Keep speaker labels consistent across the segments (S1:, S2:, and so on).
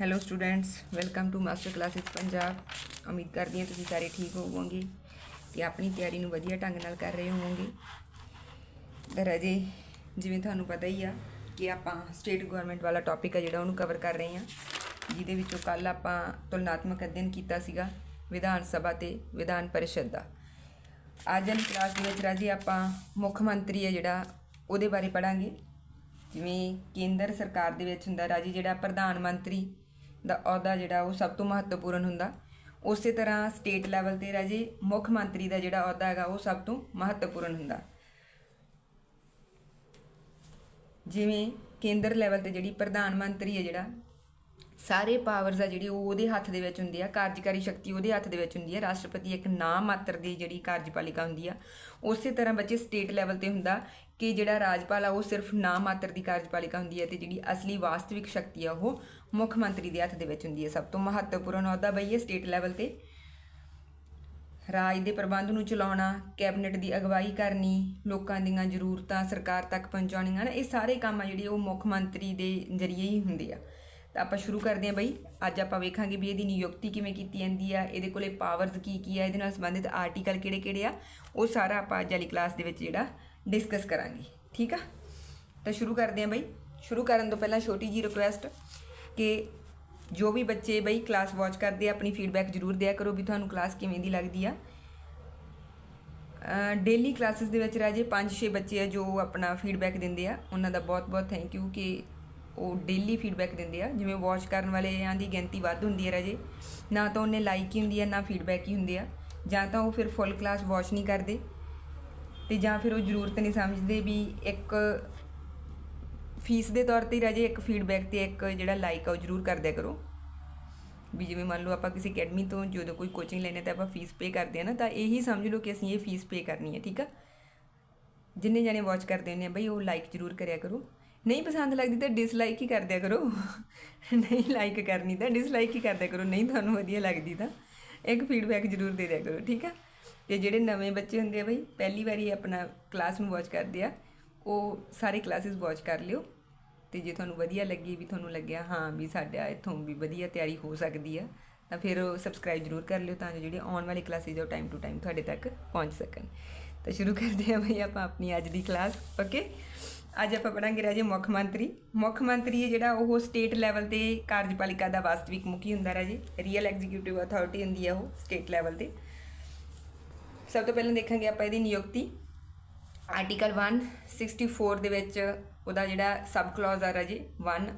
S1: Hello students welcome to master classes Punjab. ਉਮੀਦ ਕਰਦੀ ਹਾਂ ਤੁਸੀਂ ਸਾਰੇ ਠੀਕ ਹੋਵੋਗੇ ਤੇ ਆਪਣੀ ਤਿਆਰੀ ਨੂੰ ਵਧੀਆ ਢੰਗ ਨਾਲ ਕਰ ਰਹੇ ਹੋਵੋਗੇ। ਪਰ ਅਜੇ ਜਿਵੇਂ ਤੁਹਾਨੂੰ ਪਤਾ ਹੀ ਆ ਕਿ ਆਪਾਂ ਸਟੇਟ ਗਵਰਨਮੈਂਟ ਵਾਲਾ ਟੌਪਿਕ ਆ ਜਿਹੜਾ ਉਹਨੂੰ ਕਵਰ ਕਰ ਰਹੇ ਹਾਂ। ਜਿਹਦੇ ਵਿੱਚੋਂ ਕੱਲ ਆਪਾਂ ਤੁਲਨਾਤਮਕ ਅਧਿਐਨ ਕੀਤਾ ਸੀਗਾ ਵਿਧਾਨ ਸਭਾ ਤੇ ਵਿਧਾਨ ਪਰਿਸ਼ਦ ਦਾ। ਅੱਜ ਵਾਲੀ ਕਲਾਸ ਦੇ ਵਿੱਚ ਰਾਜੀ ਆਪਾਂ ਮੁੱਖ ਮੰਤਰੀ ਆ ਜਿਹੜਾ, ਉਹਦੇ ਬਾਰੇ ਪੜਾਂਗੇ ਜਿਵੇਂ ਕੇਂਦਰ ਸਰਕਾਰ ਦੇ ਵਿੱਚ ਹੁੰਦਾ ਰਾਜੀ ਜਿਹੜਾ ਪ੍ਰਧਾਨ ਮੰਤਰੀ ਦਾ ਅਹੁਦਾ ਜਿਹੜਾ ਉਹ ਸਭ ਤੋਂ ਮਹੱਤਵਪੂਰਨ ਹੁੰਦਾ। ਉਸੇ ਤਰ੍ਹਾਂ ਸਟੇਟ ਲੈਵਲ ਤੇ ਰਾਜੀ ਮੁੱਖ ਮੰਤਰੀ ਦਾ ਜਿਹੜਾ ਅਹੁਦਾ ਹੈਗਾ ਉਹ ਸਭ ਤੋਂ ਮਹੱਤਵਪੂਰਨ ਹੁੰਦਾ। ਜਿਵੇਂ ਕੇਂਦਰ ਲੈਵਲ ਤੇ ਜਿਹੜੀ ਪ੍ਰਧਾਨ ਮੰਤਰੀ ਹੈ ਜਿਹੜਾ ਸਾਰੇ ਪਾਵਰਸ ਆ ਜਿਹੜੀ ਉਹ ਉਹਦੇ ਹੱਥ ਦੇ ਵਿੱਚ ਹੁੰਦੀ ਆ, ਕਾਰਜਕਾਰੀ ਸ਼ਕਤੀ ਉਹਦੇ ਹੱਥ ਦੇ ਵਿੱਚ ਹੁੰਦੀ ਆ, ਰਾਸ਼ਟਰਪਤੀ ਇੱਕ ਨਾਮ ਮਾਤਰ ਦੀ ਜਿਹੜੀ ਕਾਰਜਪਾਲਿਕਾ ਹੁੰਦੀ ਆ। ਉਸੇ ਤਰ੍ਹਾਂ ਬੱਚੇ ਸਟੇਟ ਲੈਵਲ ਤੇ ਹੁੰਦਾ ਕਿ ਜਿਹੜਾ ਰਾਜਪਾਲ ਆ ਉਹ ਸਿਰਫ ਨਾਮ ਮਾਤਰ ਦੀ ਕਾਰਜਪਾਲਿਕਾ ਹੁੰਦੀ ਹੈ ਤੇ ਜਿਹੜੀ ਅਸਲੀ ਵਾਸਤਵਿਕ ਸ਼ਕਤੀ ਆ ਉਹ ਮੁੱਖ ਮੰਤਰੀ ਦੇ ਹੱਥ ਦੇ ਵਿੱਚ ਹੁੰਦੀ ਹੈ ਸਭ ਤੋਂ ਮਹੱਤਵਪੂਰਨ ਅਹੁਦਾ ਬਈ ਹੈ ਸਟੇਟ ਲੈਵਲ ਤੇ। ਰਾਜ ਦੇ ਪ੍ਰਬੰਧ ਨੂੰ ਚਲਾਉਣਾ ਕੈਬਨਿਟ ਦੀ ਅਗਵਾਈ ਕਰਨੀ, ਲੋਕਾਂ ਦੀਆਂ ਜ਼ਰੂਰਤਾਂ ਸਰਕਾਰ ਤੱਕ ਪਹੁੰਚਾਉਣੀਆਂ ਇਹ ਸਾਰੇ ਕੰਮ ਆ ਜਿਹੜੇ ਉਹ ਮੁੱਖ ਮੰਤਰੀ ਦੇ ਜ਼ਰੀਏ ਹੀ ਹੁੰਦੇ ਆ। ਤਾਂ ਆਪਾਂ ਸ਼ੁਰੂ ਕਰਦੇ ਹਾਂ ਬਈ। ਅੱਜ ਆਪਾਂ ਵੇਖਾਂਗੇ ਵੀ ਇਹਦੀ ਨਿਯੁਕਤੀ ਕਿਵੇਂ ਕੀਤੀ ਜਾਂਦੀ ਆ, ਇਹਦੇ ਕੋਲੇ ਪਾਵਰਸ ਕੀ ਕੀ ਆ, ਇਹਦੇ ਨਾਲ ਸੰਬੰਧਿਤ ਆਰਟੀਕਲ ਕਿਹੜੇ ਕਿਹੜੇ ਆ, ਉਹ ਸਾਰਾ ਆਪਾਂ ਅੱਜ ਵਾਲੀ ਕਲਾਸ ਦੇ ਵਿੱਚ ਜਿਹੜਾ ਡਿਸਕਸ ਕਰਾਂਗੇ। ਠੀਕ ਆ? ਤਾਂ ਸ਼ੁਰੂ ਕਰਦੇ ਹਾਂ ਬਈ। ਸ਼ੁਰੂ ਕਰਨ ਤੋਂ ਪਹਿਲਾਂ ਛੋਟੀ ਜੀ ਰਿਕੁਐਸਟ ਕਿ ਜੋ ਵੀ ਬੱਚੇ ਬਈ ਕਲਾਸ ਵਾਚ ਕਰਦੇ ਆ, ਆਪਣੀ ਫੀਡਬੈਕ ਜ਼ਰੂਰ ਦਿਆ ਕਰੋ ਵੀ ਤੁਹਾਨੂੰ ਕਲਾਸ ਕਿਵੇਂ ਦੀ ਲੱਗਦੀ ਆ। ਡੇਲੀ ਕਲਾਸਿਸ ਦੇ ਵਿੱਚ ਰਾਜੇ 5-6 ਬੱਚੇ ਆ ਜੋ ਆਪਣਾ ਫੀਡਬੈਕ ਦਿੰਦੇ ਆ, ਉਹਨਾਂ ਦਾ ਬਹੁਤ-ਬਹੁਤ ਥੈਂਕ ਯੂ ਕਿ ਉਹ ਡੇਲੀ ਫੀਡਬੈਕ ਦਿੰਦੇ ਆ। ਜਿਵੇਂ ਵਾਚ ਕਰਨ ਵਾਲਿਆਂ ਦੀ ਗਿਣਤੀ ਵੱਧ ਹੁੰਦੀ ਹੈ ਰਾਜੇ। ਨਾ ਤਾਂ ਉਹਨੇ ਲਾਈਕ ਹੀ ਹੁੰਦੀ ਹੈ, ਨਾ ਫੀਡਬੈਕ ਹੀ ਹੁੰਦੇ ਆ। ਜਾਂ ਤਾਂ ਉਹ ਫਿਰ ਫੁੱਲ ਕਲਾਸ ਵਾਚ ਨਹੀਂ ਕਰਦੇ। ਤੇ ਜਾਂ ਫਿਰ ਉਹ ਜ਼ਰੂਰਤ ਨਹੀਂ ਸਮਝਦੇ ਵੀ ਇੱਕ ਫੀਸ ਦੇ ਤੌਰ ਤੇ ਰਾਜੇ ਇੱਕ ਫੀਡਬੈਕ ਤੇ ਇੱਕ ਜਿਹੜਾ ਲਾਈਕ ਆ ਉਹ ਜ਼ਰੂਰ ਕਰ ਦਿਆ ਕਰੋ। ਵੀ ਜਿਵੇਂ ਮੰਨ ਲਓ ਆਪਾਂ ਕਿਸੇ ਅਕੈਡਮੀ ਤੋਂ ਜਦੋਂ ਕੋਈ ਕੋਚਿੰਗ ਲੈਣੇ ਤਾਂ ਆਪਾਂ ਫੀਸ ਪੇ ਕਰਦੇ ਆ ਨਾ, ਤਾਂ ਇਹੀ ਸਮਝ ਲਓ ਕਿ ਅਸੀਂ ਇਹ ਫੀਸ ਪੇ ਕਰਨੀ ਹੈ, ਠੀਕ ਆ? ਜਿੰਨੇ ਜਾਣੇ ਵਾਚ ਕਰਦੇ ਹੁੰਦੇ ਆ ਬਈ ਉਹ ਲਾਈਕ ਜ਼ਰੂਰ ਕਰਿਆ ਕਰੋ। ਨਹੀਂ ਪਸੰਦ ਲੱਗਦੀ ਤਾਂ ਡਿਸਲਾਈਕ ਹੀ ਕਰ ਦਿਆ ਕਰੋ। ਨਹੀਂ ਲਾਈਕ ਕਰਨੀ ਤਾਂ ਡਿਸਲਾਈਕ ਹੀ ਕਰ ਦਿਆ ਕਰੋ। ਨਹੀਂ ਤੁਹਾਨੂੰ ਵਧੀਆ ਲੱਗਦੀ ਤਾਂ ਇੱਕ ਫੀਡਬੈਕ ਜ਼ਰੂਰ ਦੇ ਦਿਆ ਕਰੋ, ਠੀਕ ਆ? ਤੇ ਜਿਹੜੇ ਨਵੇਂ ਬੱਚੇ ਹੁੰਦੇ ਆ ਬਈ, ਪਹਿਲੀ ਵਾਰੀ ਆਪਣਾ ਕਲਾਸ ਨੂੰ ਵਾਚ ਕਰਦੇ ਆ, ਉਹ ਸਾਰੇ ਕਲਾਸਿਸ ਵਾਚ ਕਰ ਲਿਓ। ਤੇ ਜੇ ਤੁਹਾਨੂੰ ਵਧੀਆ ਲੱਗੀ, ਵੀ ਤੁਹਾਨੂੰ ਲੱਗਿਆ, ਹਾਂ ਵੀ ਸਾਡਾ ਇੱਥੋਂ ਵੀ ਵਧੀਆ ਤਿਆਰੀ ਹੋ ਸਕਦੀ ਆ, ਤਾਂ ਫਿਰ ਸਬਸਕ੍ਰਾਈਬ ਜ਼ਰੂਰ ਕਰ ਲਿਓ, ਤਾਂ ਜੋ ਜਿਹੜੇ ਆਉਣ ਵਾਲੀ ਕਲਾਸਿਸ ਆ, ਉਹ ਟਾਈਮ ਟੂ ਟਾਈਮ ਤੁਹਾਡੇ ਤੱਕ ਪਹੁੰਚ ਸਕਣ। ਤਾਂ ਸ਼ੁਰੂ ਕਰਦੇ ਹਾਂ ਬਈ ਆਪਾਂ ਆਪਣੀ ਅੱਜ ਦੀ ਕਲਾਸ ਓਕੇ ਅੱਜ ਆਪਾਂ ਪੜਾਂਗੇ ਰਾਜੇ ਮੁੱਖ ਮੰਤਰੀ। ਮੁੱਖ ਮੰਤਰੀ ਹੈ ਜਿਹੜਾ ਉਹ ਸਟੇਟ ਲੈਵਲ ਤੇ ਕਾਰਜਪਾਲਿਕਾ ਦਾ ਵਾਸਤਵਿਕ ਮੁਖੀ ਹੁੰਦਾ ਰਾਜੇ ਰੀਅਲ ਐਗਜ਼ੀਕਿਊਟਿਵ ਅਥਾਰਟੀ ਹੁੰਦੀ ਹੈ ਉਹ ਸਟੇਟ ਲੈਵਲ ਤੇ। ਸਭ ਤੋਂ ਪਹਿਲਾਂ ਦੇਖਾਂਗੇ ਆਪਾਂ ਇਹਦੀ ਨਿਯੁਕਤੀ। ਆਰਟੀਕਲ 164 ਦੇ ਵਿੱਚ ਉਹਦਾ ਜਿਹੜਾ ਸਬ ਕਲੌਜ਼ ਆ ਰਾਜੇ 1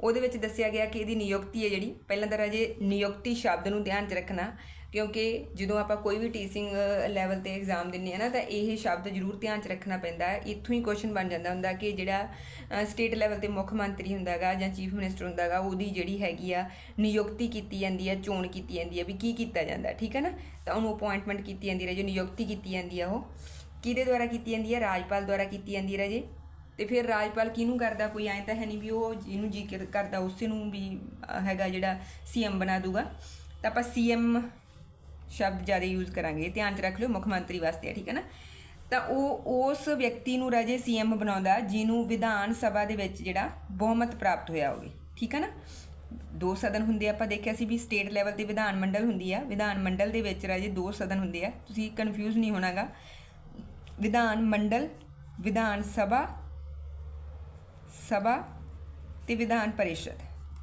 S1: ਉਹਦੇ ਵਿੱਚ ਦੱਸਿਆ ਗਿਆ ਕਿ ਇਹਦੀ ਨਿਯੁਕਤੀ ਹੈ ਜਿਹੜੀ। ਪਹਿਲਾਂ ਤਾਂ ਰਾਜੇ ਨਿਯੁਕਤੀ ਸ਼ਬਦ ਨੂੰ ਧਿਆਨ 'ਚ ਰੱਖਣਾ। ਕਿਉਂਕਿ ਜਦੋਂ ਆਪਾਂ ਕੋਈ ਵੀ ਟੀਚਿੰਗ ਲੈਵਲ ਤੇ ਐਗਜ਼ਾਮ ਦਿੰਨੇ ਆ ਨਾ, ਤਾਂ ਇਹ ਸ਼ਬਦ ਜ਼ਰੂਰ ਧਿਆਨ 'ਚ ਰੱਖਣਾ ਪੈਂਦਾ ਹੈ। ਇੱਥੋਂ ਹੀ ਕੁਐਸਚਨ ਬਣ ਜਾਂਦਾ ਹੁੰਦਾ ਕਿ ਜਿਹੜਾ ਸਟੇਟ ਲੈਵਲ ਤੇ ਮੁੱਖ ਮੰਤਰੀ ਹੁੰਦਾਗਾ ਜਾਂ ਚੀਫ ਮਿਨਿਸਟਰ ਹੁੰਦਾਗਾ ਉਹਦੀ ਜਿਹੜੀ ਹੈਗੀ ਆ ਨਿਯੁਕਤੀ ਕੀਤੀ ਜਾਂਦੀ ਹੈ ਚੋਣ ਕੀਤੀ ਜਾਂਦੀ ਹੈ ਵੀ ਕੀ ਕੀਤਾ ਜਾਂਦਾ, ਠੀਕ ਹੈ ਨਾ? ਤਾਂ ਉਹਨੂੰ ਅਪਾਇੰਟਮੈਂਟ ਕੀਤੀ ਜਾਂਦੀ ਹੈ ਜੋ ਨਿਯੁਕਤੀ ਕੀਤੀ ਜਾਂਦੀ ਹੈ ਉਹ। ਕਿਹਦੇ ਦੁਆਰਾ ਕੀਤੀ ਜਾਂਦੀ ਹੈ ਰਾਜਪਾਲ ਦੁਆਰਾ ਕੀਤੀ ਜਾਂਦੀ ਹੈ ਰਾਜੇ ਤੇ ਫਿਰ ਰਾਜਪਾਲ ਕਿਹਨੂੰ ਕਰਦਾ ਕੋਈ? ਐਂ ਤਾਂ ਹੈ ਨਹੀਂ ਵੀ ਉਹ ਜਿਹਨੂੰ ਜੀ ਕਰ- ਕਰਦਾ, ਉਸੇ ਨੂੰ ਵੀ ਹੈਗਾ ਜਿਹੜਾ ਸੀਐਮ ਬਣਾ ਦੂਗਾ। ਤਾਂ ਆਪਾਂ ਸੀਐਮ ਸ਼ਬਦ ਜ਼ਿਆਦਾ ਯੂਜ਼ ਕਰਾਂਗੇ, ਧਿਆਨ 'ਚ ਰੱਖ ਲਿਓ ਮੁੱਖ ਮੰਤਰੀ ਵਾਸਤੇ ਆ, ਠੀਕ ਹੈ ਨਾ? ਤਾਂ ਉਹ ਉਸ ਵਿਅਕਤੀ ਨੂੰ ਰਾਜੇ ਸੀਐਮ ਬਣਾਉਂਦਾ, ਜਿਹਨੂੰ ਵਿਧਾਨ ਸਭਾ ਦੇ ਵਿੱਚ ਜਿਹੜਾ ਬਹੁਮਤ ਪ੍ਰਾਪਤ ਹੋਇਆ ਹੋਵੇ, ਠੀਕ ਹੈ ਨਾ? ਦੋ ਸਦਨ ਹੁੰਦੇ ਆਪਾਂ ਦੇਖਿਆ ਸੀ ਵੀ ਸਟੇਟ ਲੈਵਲ ਤੇ ਵਿਧਾਨ ਮੰਡਲ ਹੁੰਦੀ ਆ, ਵਿਧਾਨ ਮੰਡਲ ਦੇ ਵਿੱਚ ਰਾਜੇ ਦੋ ਸਦਨ ਹੁੰਦੇ ਆ, ਤੁਸੀਂ ਕਨਫਿਊਜ਼ ਨਹੀਂ ਹੋਣਾਗਾ। ਵਿਧਾਨ ਮੰਡਲ, ਵਿਧਾਨ ਸਭਾ ਸਭਾ ਤੇ ਵਿਧਾਨ ਪਰਿਸ਼ਦ।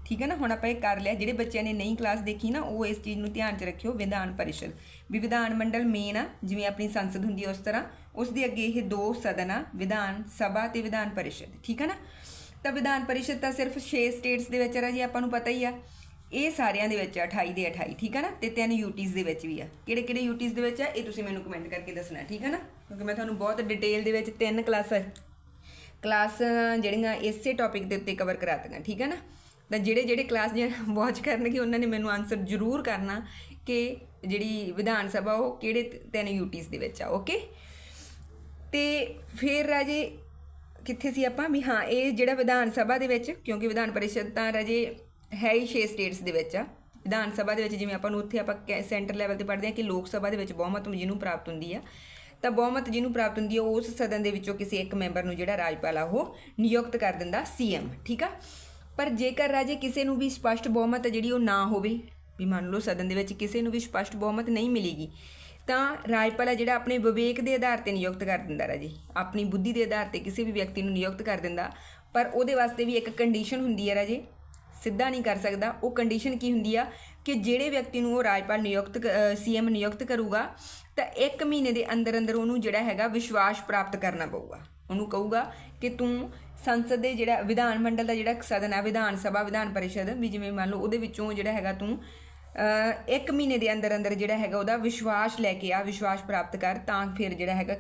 S1: ਠੀਕ ਹੈ ਨਾ? ਹੁਣ ਆਪਾਂ ਇਹ ਕਰ ਲਿਆ, ਜਿਹੜੇ ਬੱਚਿਆਂ ਨੇ ਨਹੀਂ ਕਲਾਸ ਦੇਖੀ ਨਾ, ਉਹ ਇਸ ਚੀਜ਼ ਨੂੰ ਧਿਆਨ 'ਚ ਰੱਖਿਓ, ਵਿਧਾਨ ਪਰਿਸ਼ਦ। ਵੀ ਵਿਧਾਨ ਮੰਡਲ ਮੇਨ ਆ, ਜਿਵੇਂ ਆਪਣੀ ਸੰਸਦ ਹੁੰਦੀ ਹੈ ਉਸ ਤਰ੍ਹਾਂ, ਉਸ ਦੇ ਅੱਗੇ ਇਹ ਦੋ ਸਦਨ ਆ, ਵਿਧਾਨ ਸਭਾ ਤੇ ਵਿਧਾਨ ਪਰਿਸ਼ਦ, ਠੀਕ ਹੈ ਨਾ? ਤਾਂ ਵਿਧਾਨ ਪਰਿਸ਼ਦ ਤਾਂ ਸਿਰਫ 6 ਸਟੇਟਸ ਦੇ ਵਿੱਚ ਆ ਜੀ ਆਪਾਂ ਨੂੰ ਪਤਾ ਹੀ ਆ। ਇਹ ਸਾਰਿਆਂ ਦੇ ਵਿੱਚ ਆ 28 ਦੇ 28 ਠੀਕ ਹੈ ਨਾ? ਤੇ ਤਿੰਨ ਯੂਟੀਜ਼ ਦੇ ਵਿੱਚ ਵੀ ਆ। ਕਿਹੜੇ ਕਿਹੜੇ ਯੂਟੀਜ਼ ਦੇ ਵਿੱਚ ਆ? ਇਹ ਤੁਸੀਂ ਮੈਨੂੰ ਕਮੈਂਟ ਕਰਕੇ ਦੱਸਣਾ, ਠੀਕ ਹੈ ਨਾ? ਕਿਉਂਕਿ ਮੈਂ ਤੁਹਾਨੂੰ ਬਹੁਤ ਡਿਟੇਲ ਦੇ ਵਿੱਚ ਤਿੰਨ ਕਲਾਸਾਂ ਕਲਾਸ ਜਿਹੜੀਆਂ ਇਸੇ ਟੌਪਿਕ ਦੇ ਉੱਤੇ ਕਵਰ ਕਰਾਤੀਆਂ, ਠੀਕ ਹੈ ਨਾ? ਤਾਂ ਜਿਹੜੇ ਜਿਹੜੇ ਕਲਾਸ ਦੀਆਂ ਵਾਚ ਕਰਨਗੇ, ਉਹਨਾਂ ਨੇ ਮੈਨੂੰ ਆਨਸਰ ਜ਼ਰੂਰ ਕਰਨਾ ਕਿ ਜਿਹੜੀ ਵਿਧਾਨ ਸਭਾ, ਉਹ ਕਿਹੜੇ ਤ- ਤਿੰਨ ਯੂਟੀਜ਼ ਦੇ ਵਿੱਚ ਆ ਓਕੇ ਤੇ ਫਿਰ ਰਾਜੇ ਕਿੱਥੇ ਸੀ ਆਪਾਂ? ਵੀ ਹਾਂ, ਇਹ ਜਿਹੜਾ ਵਿਧਾਨ ਸਭਾ ਦੇ ਵਿੱਚ, ਕਿਉਂਕਿ ਵਿਧਾਨ ਪਰਿਸ਼ਦ ਤਾਂ ਰਾਜੇ ਹੈ ਹੀ 6 ਸਟੇਟਸ ਦੇ ਵਿੱਚ ਆ। ਵਿਧਾਨ ਸਭਾ ਦੇ ਵਿੱਚ ਜਿਵੇਂ ਆਪਾਂ ਨੂੰ ਉੱਥੇ ਆਪਾਂ ਸੈਂਟਰ ਲੈਵਲ ਤੇ ਪੜ੍ਹਦੇ ਹਾਂ ਕਿ ਲੋਕ ਸਭਾ ਦੇ ਵਿੱਚ ਬਹੁਮਤ ਜਿਹਨੂੰ ਪ੍ਰਾਪਤ ਹੁੰਦੀ ਆ। ਤਾਂ ਬਹੁਮਤ ਜਿਹਨੂੰ ਪ੍ਰਾਪਤ ਹੁੰਦੀ ਆ, ਉਸ ਸਦਨ ਦੇ ਵਿੱਚੋਂ ਕਿਸੇ ਇੱਕ ਮੈਂਬਰ ਨੂੰ ਜਿਹੜਾ ਰਾਜਪਾਲ ਆ ਉਹ ਨਿਯੁਕਤ ਕਰ ਦਿੰਦਾ ਸੀਐਮ ਠੀਕ ਆ? ਪਰ ਜੇਕਰ ਰਾਜੇ ਕਿਸੇ ਨੂੰ ਵੀ ਸਪਸ਼ਟ ਬਹੁਮਤ ਹੈ ਜਿਹੜੀ ਉਹ ਨਾ ਹੋਵੇ, ਵੀ ਮੰਨ ਲਓ ਸਦਨ ਦੇ ਵਿੱਚ ਕਿਸੇ ਨੂੰ ਵੀ ਸਪਸ਼ਟ ਬਹੁਮਤ ਨਹੀਂ ਮਿਲੇਗੀ, ਤਾਂ ਰਾਜਪਾਲ ਹੈ ਜਿਹੜਾ ਆਪਣੇ ਵਿਵੇਕ ਦੇ ਆਧਾਰ ਤੇ ਨਿਯੁਕਤ ਕਰ ਦਿੰਦਾ ਰਾਜੇ, ਆਪਣੀ ਬੁੱਧੀ ਦੇ ਆਧਾਰ ਤੇ ਕਿਸੇ ਵੀ ਵਿਅਕਤੀ ਨੂੰ ਨਿਯੁਕਤ ਕਰ ਦਿੰਦਾ, ਪਰ ਉਹਦੇ ਵਾਸਤੇ ਵੀ ਇੱਕ ਕੰਡੀਸ਼ਨ ਹੁੰਦੀ ਹੈ ਰਾਜੇ, ਸਿੱਧਾ ਨਹੀਂ ਕਰ ਸਕਦਾ, ਉਹ ਕੰਡੀਸ਼ਨ ਕੀ ਹੁੰਦੀ ਆ ਕਿ ਜਿਹੜੇ ਵਿਅਕਤੀ ਨੂੰ ਉਹ ਰਾਜਪਾਲ ਨਿਯੁਕਤ ਸੀਐਮ ਨਿਯੁਕਤ ਕਰੂਗਾ, ਤਾਂ 1 ਮਹੀਨੇ ਦੇ ਅੰਦਰ ਅੰਦਰ ਉਹਨੂੰ ਜਿਹੜਾ ਹੈਗਾ ਵਿਸ਼ਵਾਸ ਪ੍ਰਾਪਤ ਕਰਨਾ ਪਊਗਾ। ਉਹਨੂੰ ਕਹੂਗਾ ਕਿ ਤੂੰ ਸੰਸਦ ਦੇ ਜਿਹੜਾ ਵਿਧਾਨ ਮੰਡਲ ਦਾ ਜਿਹੜਾ ਸਦਨ ਹੈ ਵਿਧਾਨ ਸਭਾ, ਵਿਧਾਨ ਪਰਿਸ਼ਦ, ਵੀ ਜਿਵੇਂ ਮੰਨ ਲਓ ਉਹਦੇ ਵਿੱਚੋਂ ਜਿਹੜਾ ਹੈਗਾ ਤੂੰ ਇੱਕ ਮਹੀਨੇ ਦੇ ਅੰਦਰ ਅੰਦਰ ਜਿਹੜਾ ਹੈਗਾ ਉਹਦਾ ਵਿਸ਼ਵਾਸ ਲੈ ਕੇ ਆ, ਵਿਸ਼ਵਾਸ ਪ੍ਰਾਪਤ ਕਰ ਤਾਂ ਫਿਰ ਜਿਹੜਾ ਹੈਗਾ